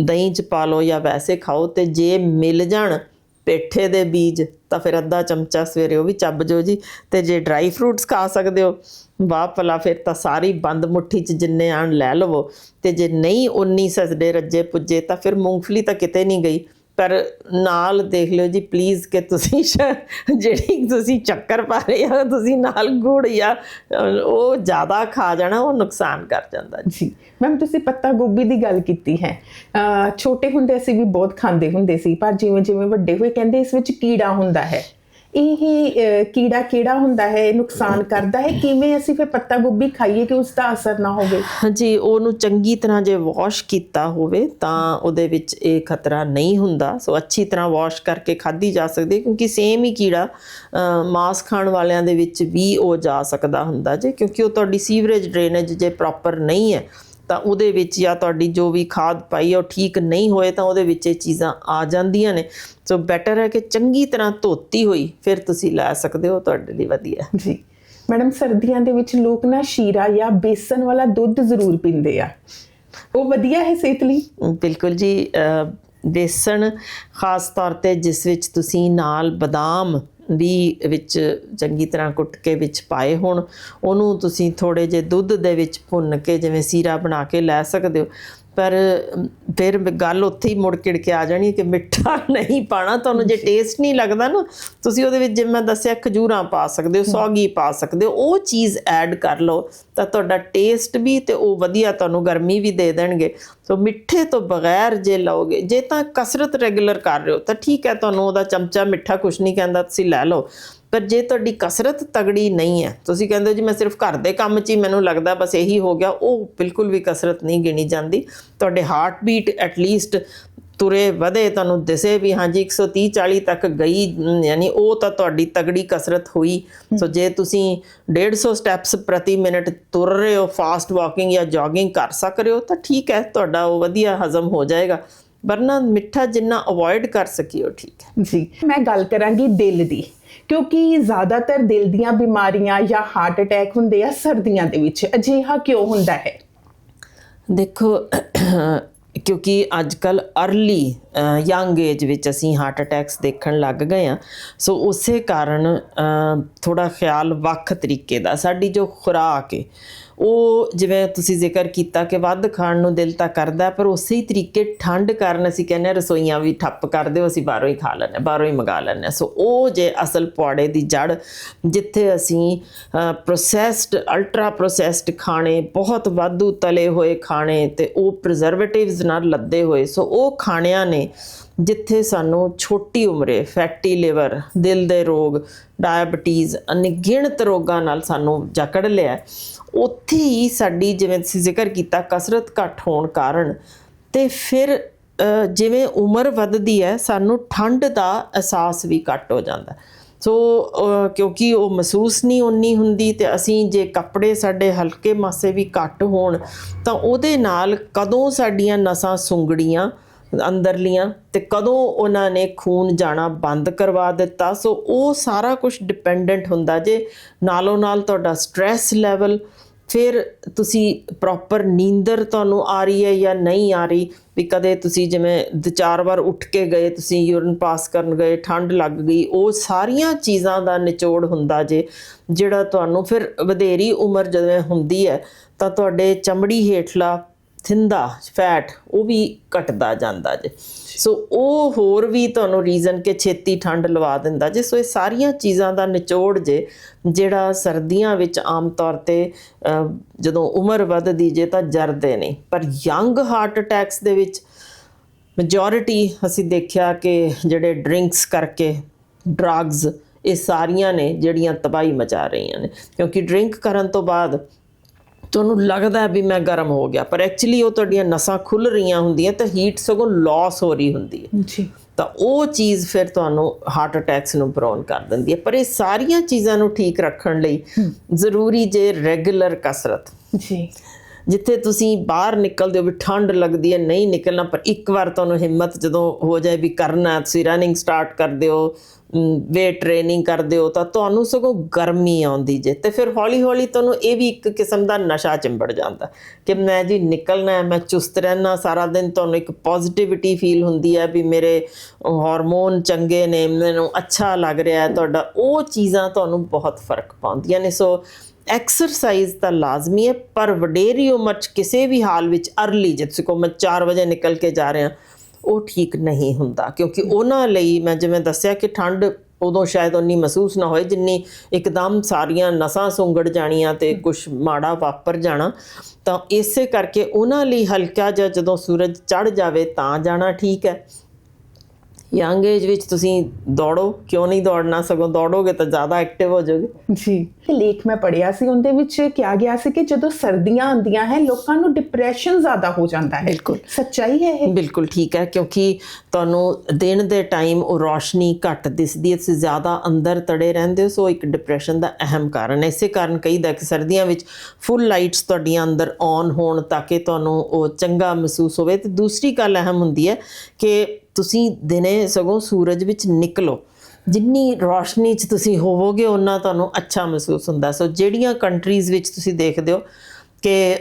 ਦਹੀਂ ਚ ਪਾ ਲਓ ਜਾਂ ਵੈਸੇ ਖਾਓ। ਤੇ ਜੇ ਮਿਲ ਜਾਣ ਪੇਠੇ ਦੇ ਬੀਜ ਤਾਂ ਫਿਰ ਅੱਧਾ ਚਮਚਾ ਸਵੇਰੇ ਉਹ ਵੀ ਚੱਬ ਜੋ ਜੀ ਤੇ ਜੇ ਡਰਾਈ ਫਰੂਟਸ ਖਾ ਸਕਦੇ ਹੋ, ਵਾਹ ਭਲਾ ਫਿਰ ਤਾਂ ਸਾਰੀ ਬੰਦ ਮੁੱਠੀ ਚ ਜਿੰਨੇ ਆਣ ਲੈ ਲਵੋ ਤੇ ਜੇ ਨਹੀਂ ਉਨੀ ਸਜਦੇ ਰੱਜੇ ਪੁੱਜੇ ਤਾਂ ਫਿਰ ਮੂੰਗਫਲੀ ਤਾਂ ਕਿਤੇ ਨਹੀਂ ਗਈ। ਪਰ ਨਾਲ ਦੇਖ ਲਿਓ ਜੀ ਪਲੀਜ਼ ਕਿ ਤੁਸੀਂ ਸ਼- ਜਿਹੜੀ ਤੁਸੀਂ ਚੱਕਰ ਪਾ ਰਹੇ ਹੋ, ਤੁਸੀਂ ਨਾਲ ਗੁੜ ਜਾਂ ਉਹ ਜ਼ਿਆਦਾ ਖਾ ਜਾਣਾ, ਉਹ ਨੁਕਸਾਨ ਕਰ ਜਾਂਦਾ ਜੀ। ਮੈਮ ਤੁਸੀਂ ਪੱਤਾ ਗੋਭੀ ਦੀ ਗੱਲ ਕੀਤੀ ਹੈ। ਛੋਟੇ ਹੁੰਦੇ ਅਸੀਂ ਵੀ ਬਹੁਤ ਖਾਂਦੇ ਹੁੰਦੇ ਸੀ, ਪਰ ਜਿਵੇਂ ਜਿਵੇਂ ਵੱਡੇ ਹੋਏ, ਕਹਿੰਦੇ ਇਸ ਵਿੱਚ ਕੀੜਾ ਹੁੰਦਾ ਹੈ। ਇਹ ਕੀੜਾ ਕਿਹੜਾ ਹੁੰਦਾ ਹੈ, ਇਹ ਨੁਕਸਾਨ ਕਰਦਾ ਹੈ? ਕਿਵੇਂ ਅਸੀਂ ਫਿਰ ਪੱਤਾ ਗੋਭੀ ਖਾਈਏ ਕਿ ਉਸ ਦਾ ਅਸਰ ਨਾ ਹੋਵੇ? ਹਾਂਜੀ, ਉਹਨੂੰ ਚੰਗੀ ਤਰ੍ਹਾਂ ਜੇ ਵਾਸ਼ ਕੀਤਾ ਹੋਵੇ, ਤਾਂ ਉਹਦੇ ਵਿੱਚ ਇਹ ਖਤਰਾ ਨਹੀਂ ਹੁੰਦਾ। ਸੋ ਅੱਛੀ ਤਰ੍ਹਾਂ ਵਾਸ਼ ਕਰਕੇ ਖਾਧੀ ਜਾ ਸਕਦੀ ਕਿਉਂਕਿ ਸੇਮ ਹੀ ਕੀੜਾ ਮਾਸ ਖਾਣ ਵਾਲਿਆਂ ਦੇ ਵਿੱਚ ਵੀ ਉਹ ਜਾ ਸਕਦਾ ਹੁੰਦਾ ਜੇ, ਕਿਉਂਕਿ ਉਹ ਤੁਹਾਡੀ ਸੀਵਰੇਜ ਡਰੇਨੇਜ ਜੇ ਪ੍ਰੋਪਰ ਨਹੀਂ ਹੈ ਤਾਂ ਉਹਦੇ ਵਿੱਚ ਜਾਂ ਤੁਹਾਡੀ ਜੋ ਵੀ ਖਾਦ ਪਾਈ ਉਹ ਠੀਕ ਨਹੀਂ ਹੋਏ ਤਾਂ ਉਹਦੇ ਵਿੱਚ ਇਹ ਚੀਜ਼ਾਂ ਆ ਜਾਂਦੀਆਂ ਨੇ। ਸੋ ਬੈਟਰ ਹੈ ਕਿ ਚੰਗੀ ਤਰ੍ਹਾਂ ਧੋਤੀ ਹੋਈ ਫਿਰ ਤੁਸੀਂ ਲੈ ਸਕਦੇ ਹੋ ਤੁਹਾਡੇ ਲਈ ਵਧੀਆ। ਜੀ। ਮੈਡਮ ਸਰਦੀਆਂ ਦੇ ਵਿੱਚ ਲੋਕ ਨਾ ਸ਼ੀਰਾ ਜਾਂ ਬੇਸਨ ਵਾਲਾ ਦੁੱਧ ਜ਼ਰੂਰ ਪੀਂਦੇ ਆ। ਉਹ ਵਧੀਆ ਹੈ ਸਿਹਤ ਲਈ? ਬਿਲਕੁਲ ਜੀ। ਬੇਸਣ ਖਾਸ ਤੌਰ ਤੇ ਜਿਸ ਵਿੱਚ ਤੁਸੀਂ ਨਾਲ ਬਦਾਮ ਵੀ ਵਿੱਚ ਚੰਗੀ ਤਰ੍ਹਾਂ ਕੁੱਟ ਕੇ ਵਿੱਚ ਪਾਏ ਹੋਣ, ਉਹਨੂੰ ਤੁਸੀਂ ਥੋੜੇ ਜੇ ਦੁੱਧ ਦੇ ਵਿੱਚ ਭੁੰਨ ਕੇ ਜਿਵੇਂ ਸੀਰਾ ਬਣਾ ਕੇ ਲੈ ਸਕਦੇ ਹੋ ਪਰ ਫਿਰ ਗੱਲ ਉੱਥੇ ਹੀ ਮੁੜ ਕਿੜ ਕੇ ਆ ਜਾਣੀ ਕਿ ਮਿੱਠਾ ਨਹੀਂ ਪਾਣਾ। ਤੁਹਾਨੂੰ ਜੇ ਟੇਸਟ ਨਹੀਂ ਲੱਗਦਾ ਨਾ ਤੁਸੀਂ ਉਹਦੇ ਵਿੱਚ ਜਿਵੇਂ ਮੈਂ ਦੱਸਿਆ ਖਜੂਰਾਂ ਪਾ ਸਕਦੇ ਹੋ ਸੌਗੀ ਪਾ ਸਕਦੇ ਹੋ ਉਹ ਚੀਜ਼ ਐਡ ਕਰ ਲਓ ਤਾਂ ਤੁਹਾਡਾ ਟੇਸਟ ਵੀ ਤੇ ਉਹ ਵਧੀਆ ਤੁਹਾਨੂੰ ਗਰਮੀ ਵੀ ਦੇ ਦੇਣਗੇ। ਸੋ ਮਿੱਠੇ ਤੋਂ ਬਗੈਰ ਜੇ ਲਓਗੇ ਜੇ ਤਾਂ ਕਸਰਤ ਰੈਗੂਲਰ ਕਰ ਰਹੇ ਹੋ ਤਾਂ ਠੀਕ ਹੈ ਤੁਹਾਨੂੰ ਉਹਦਾ ਚਮਚਾ ਮਿੱਠਾ ਕੁਛ ਨਹੀਂ ਕਹਿੰਦਾ ਤੁਸੀਂ ਲੈ ਲਓ। ਪਰ ਜੇ ਤੁਹਾਡੀ ਕਸਰਤ ਤਗੜੀ ਨਹੀਂ ਹੈ ਤੁਸੀਂ ਕਹਿੰਦੇ ਹੋ ਜੀ ਮੈਂ ਸਿਰਫ ਘਰ ਦੇ ਕੰਮ 'ਚ ਹੀ ਮੈਨੂੰ ਲੱਗਦਾ ਬਸ ਇਹੀ ਹੋ ਗਿਆ ਉਹ ਬਿਲਕੁਲ ਵੀ ਕਸਰਤ ਨਹੀਂ ਗਿਣੀ ਜਾਂਦੀ। ਤੁਹਾਡੇ ਹਾਰਟ ਬੀਟ ਐਟਲੀਸਟ ਤੁਰੇ ਵਧੇ ਤੁਹਾਨੂੰ ਦਿਸੇ ਵੀ ਹਾਂਜੀ 130 40 ਤੱਕ ਗਈ ਯਾਨੀ ਉਹ ਤਾਂ ਤੁਹਾਡੀ ਤਗੜੀ ਕਸਰਤ ਹੋਈ। ਸੋ ਜੇ ਤੁਸੀਂ 150 ਸਟੈਪਸ ਪ੍ਰਤੀ ਮਿੰਟ ਤੁਰ ਰਹੇ ਹੋ ਫਾਸਟ ਵਾਕਿੰਗ ਜਾਂ ਜੋਗਿੰਗ ਕਰ ਸਕ ਰਹੇ ਹੋ ਤਾਂ ਠੀਕ ਹੈ ਤੁਹਾਡਾ ਉਹ ਵਧੀਆ ਹਜ਼ਮ ਹੋ ਜਾਏਗਾ। ਵਰਨਾ ਮਿੱਠਾ ਜਿੰਨਾ ਅਵੋਇਡ ਕਰ ਸਕੀਓ ਠੀਕ ਹੈ। ਜੀ। ਮੈਂ ਗੱਲ ਕਰਾਂਗੀ ਦਿਲ ਦੀ। ਕਿਉਂਕਿ ਜ਼ਿਆਦਾਤਰ ਦਿਲ ਦੀਆਂ ਬਿਮਾਰੀਆਂ ਜਾਂ ਹਾਰਟ ਅਟੈਕ ਹੁੰਦੇ ਆ ਸਰਦੀਆਂ ਦੇ ਵਿੱਚ, ਅਜਿਹਾ ਕਿਉਂ ਹੁੰਦਾ ਹੈ? ਦੇਖੋ, ਕਿਉਂਕਿ ਅੱਜ ਕੱਲ ਅਰਲੀ ਯੰਗ ਏਜ ਵਿੱਚ ਅਸੀਂ ਹਾਰਟ ਅਟੈਕਸ ਦੇਖਣ ਲੱਗ ਗਏ ਆ ਸੋ ਉਸੇ ਕਾਰਨ ਥੋੜਾ ਖਿਆਲ ਵੱਖ ਤਰੀਕੇ ਦਾ, ਸਾਡੀ ਜੋ ਖੁਰਾਕ ਹੈ ਉਹ ਜਿਵੇਂ ਤੁਸੀਂ ਜ਼ਿਕਰ ਕੀਤਾ ਕਿ ਵੱਧ ਖਾਣ ਨੂੰ ਦਿਲ ਤਾਂ ਕਰਦਾ ਪਰ ਉਸੇ ਹੀ ਤਰੀਕੇ ਠੰਡ ਕਾਰਨ ਅਸੀਂ ਕਹਿੰਦੇ ਹਾਂ ਰਸੋਈਆਂ ਵੀ ਠੱਪ ਕਰ ਦਿਓ, ਅਸੀਂ ਬਾਹਰੋਂ ਹੀ ਖਾ ਲੈਂਦੇ ਹਾਂ, ਬਾਹਰੋਂ ਹੀ ਮੰਗਾ ਲੈਂਦੇ ਹਾਂ। ਸੋ ਉਹ ਜੇ ਅਸਲ ਪੌੜੇ ਦੀ ਜੜ, ਜਿੱਥੇ ਅਸੀਂ ਪ੍ਰੋਸੈਸਡ ਅਲਟਰਾ ਪ੍ਰੋਸੈਸਡ ਖਾਣੇ, ਬਹੁਤ ਵਾਧੂ ਤਲੇ ਹੋਏ ਖਾਣੇ ਤੇ ਉਹ ਪ੍ਰੀਜ਼ਰਵੇਟਿਵਸ ਨਾਲ ਲੱਦੇ ਹੋਏ ਸੋ ਉਹ ਖਾਣਿਆਂ ਨੇ ਜਿੱਥੇ ਸਾਨੂੰ ਛੋਟੀ ਉਮਰੇ ਫੈਟੀ ਲਿਵਰ ਦਿਲ ਦੇ ਰੋਗ ਡਾਇਬਟੀਜ਼ ਅਨਗਿਣਤ ਰੋਗਾਂ ਨਾਲ ਸਾਨੂੰ ਜਕੜ ਲਿਆ ਉੱਥੇ ਹੀ ਸਾਡੀ ਜਿਵੇਂ ਤੁਸੀਂ ਜ਼ਿਕਰ ਕੀਤਾ ਕਸਰਤ ਘੱਟ ਹੋਣ ਕਾਰਨ ਤੇ ਫਿਰ ਜਿਵੇਂ ਉਮਰ ਵੱਧਦੀ ਹੈ, ਸਾਨੂੰ ਠੰਡ ਦਾ ਅਹਿਸਾਸ ਵੀ ਘੱਟ ਹੋ ਜਾਂਦਾ ਸੋ ਕਿਉਂਕਿ ਉਹ ਮਹਿਸੂਸ ਨਹੀਂ ਉਨੀ ਹੁੰਦੀ ਤੇ ਅਸੀਂ ਜੇ ਕੱਪੜੇ ਸਾਡੇ ਹਲਕੇ ਮਾਸੇ ਵੀ ਘੱਟ ਹੋਣ, ਤਾਂ ਉਹਦੇ ਨਾਲ ਕਦੋਂ ਸਾਡੀਆਂ ਨਸਾਂ ਸੁੰਗੜੀਆਂ ਅੰਦਰਲੀਆਂ ਤੇ ਕਦੋਂ ਉਹਨਾਂ ਨੇ ਖੂਨ ਜਾਣਾ ਬੰਦ ਕਰਵਾ ਦਿੱਤਾ। ਸੋ ਉਹ ਸਾਰਾ ਕੁਝ ਡਿਪੈਂਡੈਂਟ ਹੁੰਦਾ ਜੇ, ਨਾਲੋਂ ਨਾਲ ਤੁਹਾਡਾ ਸਟ्रेस ਲੈਵਲ ਫਿਰ ਤੁਸੀਂ ਪ੍ਰੋਪਰ ਨੀਂਦਰ ਤੁਹਾਨੂੰ ਆ ਰਹੀ ਹੈ ਜਾਂ ਨਹੀਂ ਆ ਰਹੀ? ਵੀ ਕਦੇ ਤੁਸੀਂ ਜਿਵੇਂ ਦ ਚਾਰ ਵਾਰ ਉੱਠ ਕੇ ਗਏ, ਤੁਸੀਂ ਯੂਰਨ ਪਾਸ ਕਰਨ ਗਏ, ਠੰਡ ਲੱਗ ਗਈ, ਉਹ ਸਾਰੀਆਂ ਚੀਜ਼ਾਂ ਦਾ ਨਿਚੋੜ ਹੁੰਦਾ ਜੇ, ਜਿਹੜਾ ਤੁਹਾਨੂੰ ਫਿਰ ਵਧੇਰੀ ਉਮਰ ਜਦੋਂ ਹੁੰਦੀ ਹੈ, ਤਾਂ ਤੁਹਾਡੇ ਚਮੜੀ ਹੇਠਲਾ ਥਿੰਦਾ, ਫੈਟ, ਉਹ ਵੀ ਘਟਦਾ ਜਾਂਦਾ ਜੇ। ਸੋ ਉਹ ਹੋਰ ਵੀ ਤੁਹਾਨੂੰ ਰੀਜ਼ਨ ਕਿ ਛੇਤੀ ਠੰਡ ਲਵਾ ਦਿੰਦਾ ਜੇ। ਸੋ ਇਹ ਸਾਰੀਆਂ ਚੀਜ਼ਾਂ ਦਾ ਨਿਚੋੜ ਜੇ, ਜਿਹੜਾ ਸਰਦੀਆਂ ਵਿੱਚ ਆਮ ਤੌਰ ਤੇ ਜਦੋਂ ਉਮਰ ਵੱਧਦੀ ਜੇ ਤਾਂ ਜਰਦੇ ਨੇ। ਪਰ ਯੰਗ ਹਾਰਟ ਅਟੈਕਸ ਦੇ ਵਿੱਚ ਮੈਜੋਰਿਟੀ ਅਸੀਂ ਦੇਖਿਆ ਕਿ ਜਿਹੜੇ ਡਰਿੰਕਸ ਕਰਕੇ ਡਰੱਗਸ, ਇਹ ਸਾਰੀਆਂ ਨੇ ਜਿਹੜੀਆਂ ਤਬਾਹੀ ਮਚਾ ਰਹੀਆਂ ਨੇ। ਕਿਉਂਕਿ ਡਰਿੰਕ ਕਰਨ ਤੋਂ ਬਾਅਦ ਤੁਹਾਨੂੰ ਲੱਗਦਾ ਵੀ ਮੈਂ ਗਰਮ ਹੋ ਗਿਆ ਪਰ ਐਕਚੁਅਲੀ ਉਹ ਤੁਹਾਡੀਆਂ ਨਸਾਂ ਖੁੱਲ ਰਹੀਆਂ ਹੁੰਦੀਆਂ ਤਾਂ ਹੀਟ ਸਗੋਂ ਲਾਸ ਹੋ ਰਹੀ ਹੁੰਦੀ ਹੈ। ਜੀ। ਤਾਂ ਉਹ ਚੀਜ਼ ਫਿਰ ਤੁਹਾਨੂੰ ਹਾਰਟ ਅਟੈਕਸ ਨੂੰ ਪ੍ਰੋਨ ਕਰ ਦਿੰਦੀ ਹੈ। ਪਰ ਇਹ ਸਾਰੀਆਂ ਚੀਜ਼ਾਂ ਨੂੰ ਠੀਕ ਰੱਖਣ ਲਈ ਜ਼ਰੂਰੀ ਜੇ ਰੈਗੂਲਰ ਕਸਰਤ। ਜੀ। ਜਿੱਥੇ ਤੁਸੀਂ ਬਾਹਰ ਨਿਕਲਦੇ ਹੋ ਵੀ ਠੰਡ ਲੱਗਦੀ ਹੈ ਨਹੀਂ ਨਿਕਲਣਾ ਪਰ ਇੱਕ ਵਾਰ ਤੁਹਾਨੂੰ ਹਿੰਮਤ ਜਦੋਂ ਹੋ ਜਾਏ ਵੀ ਕਰਨਾ ਤੁਸੀਂ ਰਨਿੰਗ ਸਟਾਰਟ ਕਰਦੇ ਹੋ ਵੇਟ ਟ੍ਰੇਨਿੰਗ ਕਰਦੇ ਹੋ ਤਾਂ ਤੁਹਾਨੂੰ ਸਗੋਂ ਗਰਮੀ ਆਉਂਦੀ ਜੇ। ਤੇ ਫਿਰ ਹੌਲੀ ਹੌਲੀ ਤੁਹਾਨੂੰ ਇਹ ਵੀ ਇੱਕ ਕਿਸਮ ਦਾ ਨਸ਼ਾ ਚਿੰਬੜ ਜਾਂਦਾ ਕਿ ਮੈਂ ਜੀ ਨਿਕਲਣਾ ਮੈਂ ਚੁਸਤ ਰਹਿਣਾ, ਸਾਰਾ ਦਿਨ ਤੁਹਾਨੂੰ ਇੱਕ ਪੋਜ਼ਿਟਿਵਿਟੀ ਫੀਲ ਹੁੰਦੀ ਹੈ ਵੀ ਮੇਰੇ ਹਾਰਮੋਨ ਚੰਗੇ ਨੇ, ਮੈਨੂੰ ਅੱਛਾ ਲੱਗ ਰਿਹਾ ਹੈ, ਤੁਹਾਡਾ ਉਹ ਚੀਜ਼ਾਂ ਤੁਹਾਨੂੰ ਬਹੁਤ ਫ਼ਰਕ ਪਾਉਂਦੀਆਂ ਨੇ। ਸੋ ਐਕਸਰਸਾਈਜ਼ ਤਾਂ ਲਾਜ਼ਮੀ ਹੈ, ਪਰ ਵਡੇਰੀ ਉਮਰ ਚ ਕਿਸੇ ਵੀ ਹਾਲ ਵਿੱਚ ਅਰਲੀ ਜੇ ਤੁਸੀਂ ਮੈਂ 4 ਵਜੇ ਨਿਕਲ ਕੇ ਜਾ ਰਿਹਾ ਉਹ ਠੀਕ ਨਹੀਂ ਹੁੰਦਾ ਕਿਉਂਕਿ ਉਹਨਾਂ ਲਈ ਮੈਂ ਜਿਵੇਂ ਦੱਸਿਆ ਕਿ ਠੰਡ ਉਦੋਂ ਸ਼ਾਇਦ ਉਨੀ ਮਹਿਸੂਸ ਨਾ ਹੋਏ ਜਿੰਨੀ ਇੱਕਦਮ ਸਾਰੀਆਂ ਨਸਾਂ ਸੁੰਗੜ ਜਾਣੀਆਂ ਤੇ ਕੁਝ ਮਾੜਾ ਵਾਪਰ ਜਾਣਾ ਤਾਂ ਇਸੇ ਕਰਕੇ ਉਹਨਾਂ ਲਈ ਹਲਕਾ ਜਿਹਾ ਜਦੋਂ ਸੂਰਜ ਚੜ ਜਾਵੇ ਤਾਂ ਜਾਣਾ ਠੀਕ ਹੈ। ਯੰਗ ਏਜ ਵਿੱਚ ਤੁਸੀਂ ਦੌੜੋ ਕਿਉਂ ਨਹੀਂ ਦੌੜਨਾ? ਸਗੋਂ ਦੌੜੋਗੇ ਤਾਂ ਜ਼ਿਆਦਾ ਐਕਟਿਵ ਹੋ ਜਾਓਗੇ। ਜੀ। ਲੇਖ ਮੈਂ ਪੜਿਆ ਸੀ ਉਹਦੇ ਵਿੱਚ ਕਿਹਾ ਗਿਆ ਸੀ ਕਿ ਜਦੋਂ ਸਰਦੀਆਂ ਆਉਂਦੀਆਂ ਹੈ ਲੋਕਾਂ ਨੂੰ ਡਿਪਰੈਸ਼ਨ ਜ਼ਿਆਦਾ ਹੋ ਜਾਂਦਾ ਹੈ। ਬਿਲਕੁਲ। ਸੱਚਾਈ ਹੈ ਇਹ? ਬਿਲਕੁਲ ਠੀਕ ਹੈ ਕਿਉਂਕਿ ਤੁਹਾਨੂੰ ਦਿਨ ਦੇ ਟਾਈਮ ਉਹ ਰੋਸ਼ਨੀ ਘੱਟ ਦਿਸਦੀ ਹੈ ਤੁਸੀਂ ਜ਼ਿਆਦਾ ਅੰਦਰ ਤੜੇ ਰਹਿੰਦੇ ਹੋ ਸੋ ਇੱਕ ਡਿਪਰੈਸ਼ਨ ਦਾ ਅਹਿਮ ਕਾਰਨ ਹੈ। ਇਸੇ ਕਾਰਨ ਕਹੀਦਾ ਕਿ ਸਰਦੀਆਂ ਵਿੱਚ ਫੁੱਲ ਲਾਈਟਸ ਤੁਹਾਡੀਆਂ ਅੰਦਰ ਔਨ ਹੋਣ ਤਾਂ ਕਿ ਤੁਹਾਨੂੰ ਉਹ ਚੰਗਾ ਮਹਿਸੂਸ ਹੋਵੇ। ਤੇ ਦੂਸਰੀ ਗੱਲ ਅਹਿਮ ਹੁੰਦੀ ਹੈ ਕਿ ਤੁਸੀਂ ਦਿਨੇ ਸਗੋਂ ਸੂਰਜ ਵਿੱਚ ਨਿਕਲੋ। ਜਿੰਨੀ ਰੋਸ਼ਨੀ 'ਚ ਤੁਸੀਂ ਹੋਵੋਗੇ ਉਹਨਾਂ ਤੁਹਾਨੂੰ ਅੱਛਾ ਮਹਿਸੂਸ ਹੁੰਦਾ। ਸੋ ਜਿਹੜੀਆਂ ਕੰਟਰੀਜ਼ ਵਿੱਚ ਤੁਸੀਂ ਦੇਖਦੇ ਹੋ ਕਿ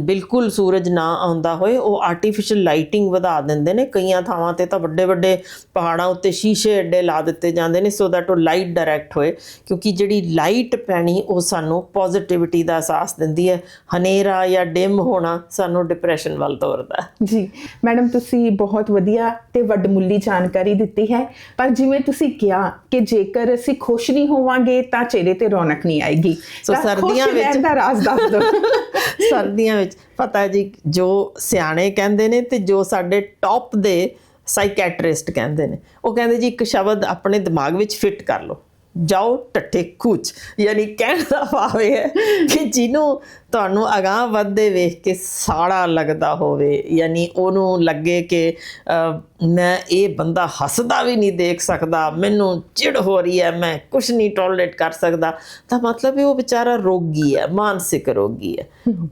ਬਿਲਕੁਲ ਸੂਰਜ ਨਾ ਆਉਂਦਾ ਹੋਏ ਉਹ ਆਰਟੀਫੀਸ਼ੀਅਲ ਲਾਈਟਿੰਗ ਵਧਾ ਦਿੰਦੇ ਨੇ। ਕਈਆਂ ਥਾਵਾਂ ਤੇ ਤਾਂ ਵੱਡੇ ਵੱਡੇ ਪਹਾੜਾਂ ਉੱਤੇ ਸ਼ੀਸ਼ੇ ਐਡੇ ਲਾ ਦਿੱਤੇ ਜਾਂਦੇ ਨੇ ਸੋ ਦੈਟ ਉਹ ਲਾਈਟ ਡਾਇਰੈਕਟ ਹੋਏ ਕਿਉਂਕਿ ਜਿਹੜੀ ਲਾਈਟ ਪੈਣੀ ਉਹ ਸਾਨੂੰ ਪੋਜ਼ਿਟਿਵਿਟੀ ਦਾ ਅਹਿਸਾਸ ਦਿੰਦੀ ਹੈ। ਹਨੇਰਾ ਜਾਂ ਡਿਮ ਹੋਣਾ ਸਾਨੂੰ ਡਿਪਰੈਸ਼ਨ ਵੱਲ ਤੋਰਦਾ ਹੈ। ਜੀ ਮੈਡਮ ਤੁਸੀਂ ਬਹੁਤ ਵਧੀਆ ਤੇ ਵੱਡਮੁੱਲੀ ਜਾਣਕਾਰੀ ਦਿੱਤੀ ਹੈ ਪਰ ਜਿਵੇਂ ਤੁਸੀਂ ਕਿਹਾ ਕਿ ਜੇਕਰ ਅਸੀਂ ਖੁਸ਼ ਨਹੀਂ ਹੋਵਾਂਗੇ ਤਾਂ ਚਿਹਰੇ ਤੇ ਰੌਣਕ ਨਹੀਂ ਆਏਗੀ। ਸੋ ਸਰਦੀਆਂ ਵਿੱਚ- ਦਾ ਰਾਜ਼ ਦੱਸ ਦਿਓ। ਸਰਦੀਆਂ ਵਿੱਚ। ਪਤਾ ਜੀ, ਜੋ ਸਿਆਣੇ ਕਹਿੰਦੇ ਨੇ ਤੇ ਜੋ ਸਾਡੇ ਟੌਪ ਦੇ ਸਾਈਕੈਟਰਿਸਟ ਕਹਿੰਦੇ ਨੇ। ਉਹ ਕਹਿੰਦੇ ਜੀ, ਇੱਕ ਸ਼ਬਦ ਆਪਣੇ ਦਿਮਾਗ ਵਿੱਚ ਫਿੱਟ ਕਰ ਲਓ। ਜਾਓ ਟੱਟੇ ਕੂਚ। ਯਾਨੀ ਕਹਿਣ ਦਾ ਭਾਵ ਇਹ ਹੈ ਕਿ ਜਿਹਨੂੰ ਤੁਹਾਨੂੰ ਅਗਾਹ ਵੱਧਦੇ ਵੇਖ ਕੇ ਸਾੜਾ ਲੱਗਦਾ ਹੋਵੇ, ਯਾਨੀ ਉਹਨੂੰ ਲੱਗੇ ਕਿ ਮੈਂ ਇਹ ਬੰਦਾ ਹੱਸਦਾ ਵੀ ਨਹੀਂ ਦੇਖ ਸਕਦਾ, ਮੈਨੂੰ ਚਿੜ ਹੋ ਰਹੀ ਹੈ, ਮੈਂ ਕੁਝ ਨਹੀਂ ਟੋਲਰੇਟ ਕਰ ਸਕਦਾ। ਤਾਂ ਮਤਲਬ ਇਹ ਉਹ ਵਿਚਾਰਾ ਰੋਗੀ ਹੈ, ਮਾਨਸਿਕ ਰੋਗੀ ਹੈ।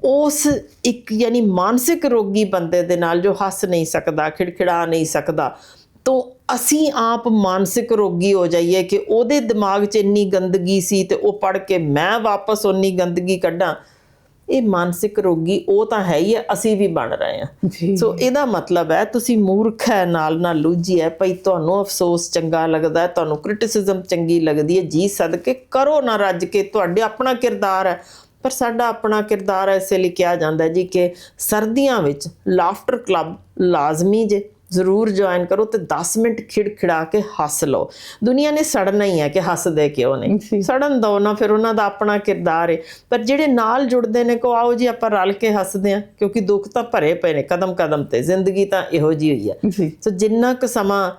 ਉਸ ਇੱਕ ਯਾਨੀ ਮਾਨਸਿਕ ਰੋਗੀ ਬੰਦੇ ਦੇ ਨਾਲ ਜੋ ਹੱਸ ਨਹੀਂ ਸਕਦਾ, ਖਿੜਖਿੜਾ ਨਹੀਂ ਸਕਦਾ ਤੋਂ ਅਸੀਂ ਆਪ ਮਾਨਸਿਕ ਰੋਗੀ ਹੋ ਜਾਈਏ ਕਿ ਉਹਦੇ ਦਿਮਾਗ 'ਚ ਇੰਨੀ ਗੰਦਗੀ ਸੀ ਤੇ ਉਹ ਪੜ ਕੇ ਮੈਂ ਵਾਪਸ ਉਨੀ ਗੰਦਗੀ ਕੱਢਾਂ ਇਹ ਮਾਨਸਿਕ ਰੋਗੀ ਉਹ ਤਾਂ ਹੈ ਹੀ ਹੈ ਅਸੀਂ ਵੀ ਬਣ ਰਹੇ ਹਾਂ। ਸੋ ਇਹਦਾ ਮਤਲਬ ਹੈ ਤੁਸੀਂ ਮੂਰਖ ਹੈ ਨਾਲ ਨਾਲ ਲੂਜੀ ਹੈ ਭਈ ਤੁਹਾਨੂੰ ਅਫਸੋਸ ਚੰਗਾ ਲੱਗਦਾ ਤੁਹਾਨੂੰ ਕ੍ਰਿਟਿਸਿਜ਼ਮ ਚੰਗੀ ਲੱਗਦੀ ਹੈ ਜੀ ਸਦਕੇ ਕਰੋ ਨਾ ਰੱਜ ਕੇ ਤੁਹਾਡੇ ਆਪਣਾ ਕਿਰਦਾਰ ਹੈ। ਪਰ ਸਾਡਾ ਆਪਣਾ ਕਿਰਦਾਰ ਇਸੇ ਲਈ ਕਿਹਾ ਜਾਂਦਾ ਜੀ ਕਿ ਸਰਦੀਆਂ ਵਿੱਚ ਲਾਫਟਰ ਕਲੱਬ ਲਾਜ਼ਮੀ ਜੇ ਜ਼ਰੂਰ ਜੁਆਇਨ ਕਰੋ ਤੇ 10 ਮਿੰਟ ਖਿੜਖਿੜਾ ਕੇ ਹੱਸ ਲਓ। ਦੁਨੀਆ ਨੇ ਸੜਨਾ ਹੀ ਹੈ ਕਿ ਹੱਸਦੇ ਕਿਉਂ। ਨਹੀਂ ਸੜਨ ਦੋ ਨਾ ਫਿਰ ਉਹਨਾਂ ਦਾ ਆਪਣਾ ਕਿਰਦਾਰ ਹੈ ਪਰ ਜਿਹੜੇ ਨਾਲ ਜੁੜਦੇ ਨੇ ਕੋ ਆਓ ਜੀ ਆਪਾਂ ਰਲ ਕੇ ਹੱਸਦੇ ਆ ਕਿਉਂਕਿ ਦੁੱਖ ਤਾਂ ਭਰੇ ਪਏ ਨੇ ਕਦਮ ਕਦਮ ਤੇ ਜ਼ਿੰਦਗੀ ਤਾਂ ਇਹੋ ਜੀ ਹੋਈ ਹੈ। ਸੋ ਜਿੰਨਾ ਕੁ ਸਮਾਂ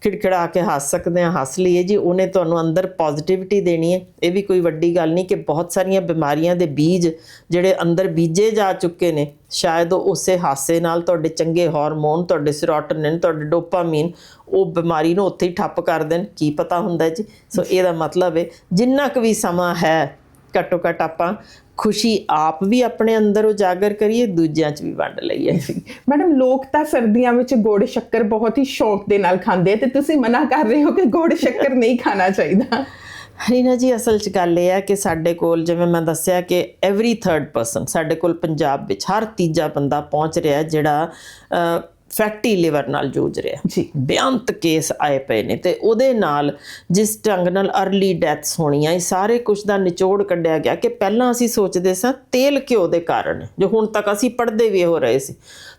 ਖਿੜਖਿੜਾ ਕੇ ਹੱਸ ਸਕਦੇ ਆ ਹੱਸ ਲਈਏ ਜੀ, ਉਹਨੇ ਤੁਹਾਨੂੰ ਅੰਦਰ ਪੋਜ਼ਿਟਿਵਿਟੀ ਦੇਣੀ ਹੈ। ਇਹ ਵੀ ਕੋਈ ਵੱਡੀ ਗੱਲ ਨਹੀਂ ਕਿ ਬਹੁਤ ਸਾਰੀਆਂ ਬਿਮਾਰੀਆਂ ਦੇ ਬੀਜ ਜਿਹੜੇ ਅੰਦਰ ਬੀਜੇ ਜਾ ਚੁੱਕੇ ਨੇ, ਸ਼ਾਇਦ ਉਹ ਉਸੇ ਹਾਸੇ ਨਾਲ ਤੁਹਾਡੇ ਚੰਗੇ ਹਾਰਮੋਨ ਤੁਹਾਡੇ ਸਿਰੋਟੋਨਿਨ ਤੁਹਾਡੇ ਡੋਪਾਮੀਨ ਉਹ ਬਿਮਾਰੀ ਨੂੰ ਉੱਥੇ ਹੀ ਠੱਪ ਕਰ ਦੇਣ। ਕੀ ਪਤਾ ਹੁੰਦਾ ਜੀ? ਸੋ ਇਹਦਾ ਮਤਲਬ ਹੈ, ਜਿੰਨਾ ਕੁ ਵੀ ਸਮਾਂ ਹੈ, ਘੱਟੋ ਘੱਟ ਆਪਾਂ ਖੁਸ਼ੀ ਆਪ ਵੀ ਆਪਣੇ ਅੰਦਰ ਉਜਾਗਰ ਕਰੀਏ, ਦੂਜਿਆਂ 'ਚ ਵੀ ਵੰਡ ਲਈਏ। ਮੈਡਮ, ਲੋਕ ਤਾਂ ਸਰਦੀਆਂ ਵਿੱਚ ਗੁੜ, ਸ਼ੱਕਰ ਬਹੁਤ ਹੀ ਸ਼ੌਕ ਦੇ ਨਾਲ ਖਾਂਦੇ ਆ ਤੇ ਤੁਸੀਂ ਮਨਾ ਕਰ ਰਹੇ ਹੋ ਕਿ ਗੁੜ, ਸ਼ੱਕਰ ਨਹੀਂ ਖਾਣਾ ਚਾਹੀਦਾ। ਹਰੀਨਾ ਜੀ, ਅਸਲ 'ਚ ਗੱਲ ਇਹ ਹੈ ਕਿ ਸਾਡੇ ਕੋਲ ਜਿਵੇਂ ਮੈਂ ਦੱਸਿਆ ਕਿ ਐਵਰੀ ਥਰਡ ਪਰਸਨ ਸਾਡੇ ਕੋਲ ਪੰਜਾਬ ਵਿੱਚ ਹਰ ਤੀਜਾ ਬੰਦਾ ਪਹੁੰਚ ਰਿਹਾ ਜਿਹੜਾ ਫੈਟੀ ਲਿਵਰ ਨਾਲ ਜੂਝ ਰਿਹਾ। ਜੀ। ਬੇਅੰਤ ਕੇਸ ਆਏ ਪਏ ਨੇ ਤੇ ਉਹਦੇ ਨਾਲ ਜਿਸ ਢੰਗ ਨਾਲ अर्ਲੀ ਡੈਥਸ ਹੋਣੀਆਂ ਇਹ ਸਾਰੇ ਕੁਝ ਦਾ ਨਿਚੋੜ ਕੱਢਿਆ ਗਿਆ ਕਿ ਪਹਿਲਾਂ ਅਸੀਂ ਸੋਚਦੇ ਸਾਂ ਤੇਲ ਘਿਓ ਦੇ ਕਾਰਨ ਜੋ ਹੁਣ ਤੱਕ ਅਸੀਂ ਪੜਦੇ ਵੀ ਹੋ ਰਹੇ ਸੀ।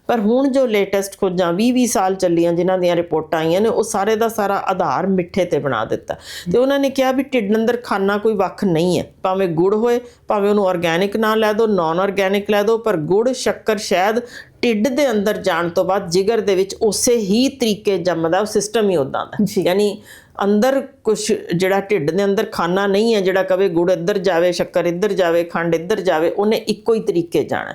ਪਰ ਹੁਣ ਜੋ ਲੇਟੈਸਟ ਖੋਜਾਂ 20-20 ਸਾਲ ਚੱਲੀਆਂ ਜਿਨ੍ਹਾਂ ਦੀਆਂ ਰਿਪੋਰਟਾਂ ਆਈਆਂ ਨੇ ਉਹ ਸਾਰੇ ਦਾ ਸਾਰਾ ਆਧਾਰ ਮਿੱਠੇ ਤੇ ਬਣਾ ਦਿੱਤਾ। ਤੇ ਉਹਨਾਂ ਨੇ ਕਿਹਾ ਵੀ ਢਿੱਡ ਅੰਦਰ ਖਾਣਾ ਕੋਈ ਵੱਖ ਨਹੀਂ ਹੈ। ਭਾਵੇਂ ਗੁੜ ਹੋਏ ਭਾਵੇਂ ਉਹਨੂੰ ਆਰਗੈਨਿਕ ਨਾ ਲੈ ਦਿਓ ਨਾਨ ਆਰਗੈਨਿਕ ਲੈ ਦਿਓ ਪਰ ਗੁੜ ਸ਼ੱਕਰ ਸ਼ਹਿਦ ਢਿੱਡ ਦੇ ਅੰਦਰ ਜਾਣ ਤੋਂ ਬਾਅਦ ਜਿਗਰ ਦੇ ਵਿੱਚ ਉਸੇ ਹੀ ਤਰੀਕੇ ਜੰਮਦਾ ਉਹ ਸਿਸਟਮ ਹੀ ਉਦਾਂ ਦਾ। ਯਾਨੀ ਅੰਦਰ ਕੁਝ ਜਿਹੜਾ ਢਿੱਡ ਦੇ ਅੰਦਰ ਖਾਣਾ ਨਹੀਂ ਹੈ ਜਿਹੜਾ ਕਵੇ ਗੁੜ ਇੱਧਰ ਜਾਵੇ ਸ਼ੱਕਰ ਇੱਧਰ ਜਾਵੇ ਖੰਡ ਇੱਧਰ ਜਾਵੇ ਉਹਨੇ ਇੱਕੋ ਹੀ ਤਰੀਕੇ ਜਾਣਾ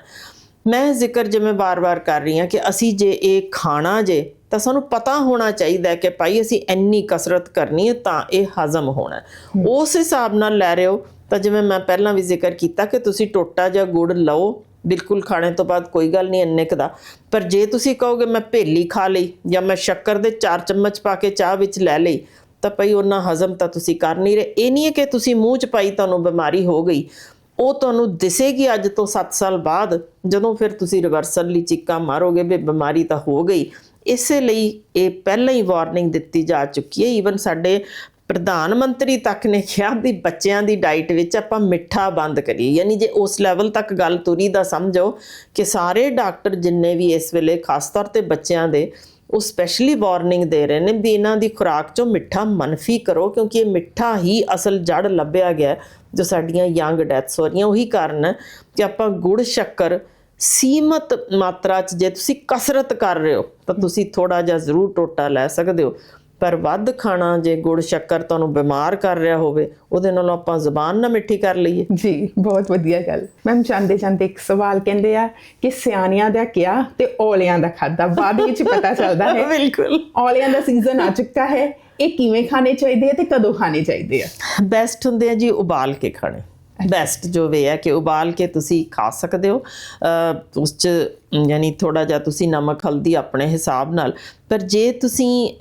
ਮੈਂ ਜ਼ਿਕਰ ਜਿਵੇਂ ਬਾਰ-ਬਾਰ ਕਰ ਰਹੀ ਹਾਂ ਕਿ ਅਸੀਂ ਜੇ ਇਹ ਖਾਣਾ ਜੇ ਤਾਂ ਸਾਨੂੰ ਪਤਾ ਹੋਣਾ ਚਾਹੀਦਾ ਹੈ ਕਿ ਭਾਈ ਅਸੀਂ ਇੰਨੀ ਕਸਰਤ ਕਰਨੀ ਹੈ ਤਾਂ ਇਹ ਹਜ਼ਮ ਹੋਣਾ। ਉਸ ਹਿਸਾਬ ਨਾਲ ਲੈ ਰਹੇ ਹੋ ਤਾਂ ਜਿਵੇਂ ਮੈਂ ਪਹਿਲਾਂ ਵੀ ਜ਼ਿਕਰ ਕੀਤਾ ਕਿ ਤੁਸੀਂ ਟੋਟਾ ਜਾਂ ਗੁੜ ਲਓ ਬਿਲਕੁਲ ਖਾਣੇ ਤੋਂ ਬਾਅਦ ਕੋਈ ਗੱਲ ਨਹੀਂ ਇੰਨੇ ਕੁ ਦਾ। ਪਰ ਜੇ ਤੁਸੀਂ ਕਹੋਗੇ ਮੈਂ ਭੇਲੀ ਖਾ ਲਈ ਜਾਂ ਮੈਂ ਸ਼ੱਕਰ ਦੇ 4 ਚਮਚ ਪਾ ਕੇ ਚਾਹ ਵਿੱਚ ਲੈ ਲਈ, ਤਾਂ ਭਈ ਉਹਨਾਂ ਹਜ਼ਮ ਤਾਂ ਤੁਸੀਂ ਕਰ ਨਹੀਂ ਰਹੇ। ਇਹ ਨਹੀਂ ਹੈ ਕਿ ਤੁਸੀਂ ਮੂੰਹ 'ਚ ਪਾਈ ਤੁਹਾਨੂੰ ਬਿਮਾਰੀ ਹੋ ਗਈ। ਉਹ ਤੁਹਾਨੂੰ ਦਿਸੇਗੀ ਅੱਜ ਤੋਂ 7 ਸਾਲ ਬਾਅਦ, ਜਦੋਂ ਫਿਰ ਤੁਸੀਂ ਰਿਵਰਸਲ ਲਈ ਚੀਕਾਂ ਮਾਰੋਗੇ ਵੀ ਬਿਮਾਰੀ ਤਾਂ ਹੋ ਗਈ। ਇਸੇ ਲਈ ਇਹ ਪਹਿਲਾਂ ਹੀ ਵਾਰਨਿੰਗ ਦਿੱਤੀ ਜਾ ਚੁੱਕੀ ਹੈ। ਈਵਨ ਸਾਡੇ ਪ੍ਰਧਾਨ ਮੰਤਰੀ ਤੱਕ ਨੇ ਕਿਹਾ ਵੀ ਬੱਚਿਆਂ ਦੀ ਡਾਈਟ ਵਿੱਚ ਆਪਾਂ ਮਿੱਠਾ ਬੰਦ ਕਰੀਏ। ਯਾਨੀ ਜੇ ਉਸ ਲੈਵਲ ਤੱਕ ਗੱਲ ਤੁਰੀ ਦਾ ਸਮਝੋ ਕਿ ਸਾਰੇ ਡਾਕਟਰ ਜਿੰਨੇ ਵੀ ਇਸ ਵੇਲੇ, ਖਾਸ ਤੌਰ ਤੇ ਬੱਚਿਆਂ ਦੇ, ਉਹ ਸਪੈਸ਼ਲੀ ਵਾਰਨਿੰਗ ਦੇ ਰਹੇ ਨੇ ਵੀ ਇਹਨਾਂ ਦੀ ਖੁਰਾਕ ਚੋਂ ਮਿੱਠਾ ਮਨਫੀ ਕਰੋ ਕਿਉਂਕਿ ਇਹ ਮਿੱਠਾ ਹੀ ਅਸਲ ਜੜ ਲੱਭਿਆ ਗਿਆ ਜੋ ਸਾਡੀਆਂ ਯੰਗ ਡੈਥਸ ਹੋ ਰਹੀਆਂ। ਉਹੀ ਕਾਰਨ ਹੈ ਕਿ ਆਪਾਂ ਗੁੜ ਸ਼ੱਕਰ ਸੀਮਤ ਮਾਤਰਾ 'ਚ ਜੇ ਤੁਸੀਂ ਕਸਰਤ ਕਰ ਰਹੇ ਹੋ ਤਾਂ ਤੁਸੀਂ ਥੋੜਾ ਜਿਹਾ ਜ਼ਰੂਰ ਟੋਟਾ ਲੈ ਸਕਦੇ ਹੋ। ਪਰ ਵੱਧ ਖਾਣਾ ਜੇ ਗੁੜ ਸ਼ੱਕਰ ਤੁਹਾਨੂੰ ਬਿਮਾਰ ਕਰ ਰਿਹਾ ਹੋਵੇ ਉਹਦੇ ਨਾਲੋਂ ਆਪਾਂ ਜ਼ੁਬਾਨ ਨਾ ਮਿੱਠੀ ਕਰ ਲਈਏ। ਜੀ ਬਹੁਤ ਵਧੀਆ ਗੱਲ। ਮੈਮ ਜਾਂਦੇ ਜਾਂਦੇ ਇੱਕ ਸਵਾਲ ਕਹਿੰਦੇ ਆ ਕਿ ਸਿਆਣਿਆਂ ਦਾ ਕਿਹਾ ਤੇ ਔਲਿਆਂ ਦਾ ਖਾਦਾ ਬਾਅਦ ਵਿੱਚ ਪਤਾ ਚੱਲਦਾ ਹੈ। ਬਿਲਕੁਲ। ਔਲਿਆਂ ਦਾ ਸੀਜ਼ਨ ਆ ਚੁੱਕਾ ਹੈ। ਇਹ ਕਿਵੇਂ ਖਾਣੇ ਚਾਹੀਦੇ ਆ ਤੇ ਕਦੋਂ ਖਾਣੇ ਚਾਹੀਦੇ ਆ? ਬੈਸਟ ਹੁੰਦੇ ਆ ਜੀ ਉਬਾਲ ਕੇ ਖਾਣੇ। ਬੈਸਟ ਜੋ ਵੇ ਹੈ ਕਿ ਉਬਾਲ ਕੇ ਤੁਸੀਂ ਖਾ ਸਕਦੇ ਹੋ। ਉਸ ਚ ਯਾਨੀ ਥੋੜਾ ਜਿਹਾ ਤੁਸੀਂ ਨਮਕ ਹਲਦੀ ਆਪਣੇ ਹਿਸਾਬ ਨਾਲ। ਪਰ ਜੇ ਤੁਸੀਂ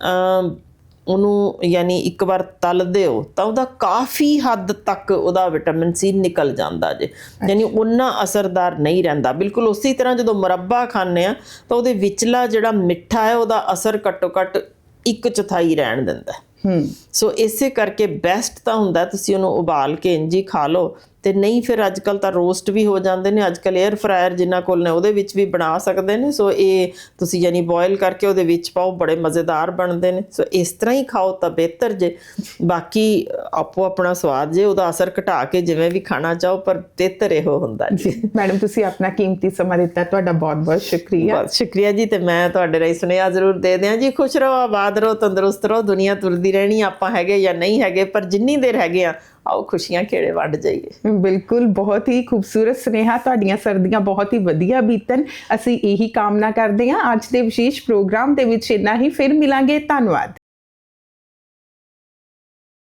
ਉਹਨੂੰ ਯਾਨੀ ਇੱਕ ਵਾਰ ਤਲਦੇ ਹੋ ਤਾਂ ਉਹਦਾ ਕਾਫੀ ਹੱਦ ਤੱਕ ਉਹਦਾ ਵਿਟਾਮਿਨ ਸੀ ਨਿਕਲ ਜਾਂਦਾ ਜੇ। ਯਾਨੀ ਉਹਨਾਂ ਅਸਰਦਾਰ ਨਹੀਂ ਰਹਿੰਦਾ। ਬਿਲਕੁਲ ਉਸੇ ਤਰ੍ਹਾਂ ਜਦੋਂ ਮੁਰੱਬਾ ਖਾਂਦੇ ਆ ਤਾਂ ਉਹਦੇ ਵਿਚਲਾ ਜਿਹੜਾ ਮਿੱਠਾ ਹੈ ਉਹਦਾ ਅਸਰ ਘੱਟੋ ਘੱਟ ਇੱਕ ਚੌਥਾਈ ਰਹਿਣ ਦਿੰਦਾ ਹੈ। ਹੂੰ। ਸੋ ਇਸੇ ਕਰਕੇ ਬੈਸਟ ਤਾਂ ਹੁੰਦਾ ਤੁਸੀਂ ਉਹਨੂੰ ਉਬਾਲ ਕੇ ਇੰਜੀ ਖਾ ਲਓ ਤੇ ਨਹੀਂ ਫਿਰ ਅੱਜ ਕੱਲ ਤਾਂ ਰੋਸਟ ਵੀ ਹੋ ਜਾਂਦੇ ਨੇ। ਅੱਜ ਕੱਲ 에ਅਰ ਫਰਾਇਰ ਜਿਨ੍ਹਾਂ ਕੋਲ ਨੇ ਉਹਦੇ ਵਿੱਚ ਵੀ ਬਣਾ ਸਕਦੇ ਨੇ। ਸੋ ਇਹ ਤੁਸੀਂ ਯਾਨੀ ਬੋਇਲ ਕਰਕੇ ਉਹਦੇ ਵਿੱਚ ਪਾਓ ਬੜੇ ਮਜ਼ੇਦਾਰ ਬਣਦੇ ਨੇ। ਸੋ ਇਸ ਤਰ੍ਹਾਂ ਹੀ ਖਾਓ ਤਾਂ ਬਿਹਤਰ ਜੇ। ਬਾਕੀ ਆਪੋ ਆਪਣਾ ਸਵਾਦ ਜੇ ਉਹਦਾ ਅਸਰ ਘਟਾ ਕੇ ਜਿਵੇਂ ਵੀ ਖਾਣਾ ਚਾਹੋ ਪਰ ਬਿਹਤਰ ਇਹੋ ਹੁੰਦਾ ਜੀ। ਮੈਡਮ ਤੁਸੀਂ ਆਪਣਾ ਕੀਮਤੀ ਸਮਾਂ ਦਿੱਤਾ ਤੁਹਾਡਾ ਬਹੁਤ-ਬਹੁਤ ਸ਼ੁਕਰੀਆ। ਬਹੁਤ ਸ਼ੁਕਰੀਆ ਜੀ ਤੇ ਮੈਂ ਤੁਹਾਡੇ ਰਾਹੀਂ ਸੁਨੇਹਾ ਜ਼ਰੂਰ ਦੇ ਦਿਆਂ ਜੀ। ਖੁਸ਼ ਰਹੋ ਆਬਾਦ ਰਹੋ ਤੰਦਰੁਸਤ ਰਹੋ ਦੁਨੀਆ ਤੁਰਦੀ ਰਹਿਣੀ ਆਪਾਂ ਹੈਗੇ ਜਾਂ ਨਹੀਂ ਹੈਗੇ ਪਰ ਜਿੰਨੀ ਦੇਰ ਹੈਗੇ ਆ ਆਓ ਖੁਸ਼ੀਆਂ ਕਿਹੜੇ ਵੰਡ ਜਾਈਏ। ਬਿਲਕੁਲ, ਬਹੁਤ ਹੀ ਖੂਬਸੂਰਤ ਸੁਨੇਹਾ ਤੁਹਾਡੀਆਂ ਸਰਦੀਆਂ ਬਹੁਤ ਹੀ ਵਧੀਆ ਬੀਤਣ। ਅਸੀਂ ਇਹੀ ਕਾਮਨਾ ਕਰਦੇ ਹਾਂ। ਅੱਜ ਦੇ ਵਿਸ਼ੇਸ਼ ਪ੍ਰੋਗਰਾਮ ਦੇ ਵਿੱਚ ਇੰਨਾ ਹੀ। ਫਿਰ ਮਿਲਾਂਗੇ। ਧੰਨਵਾਦ।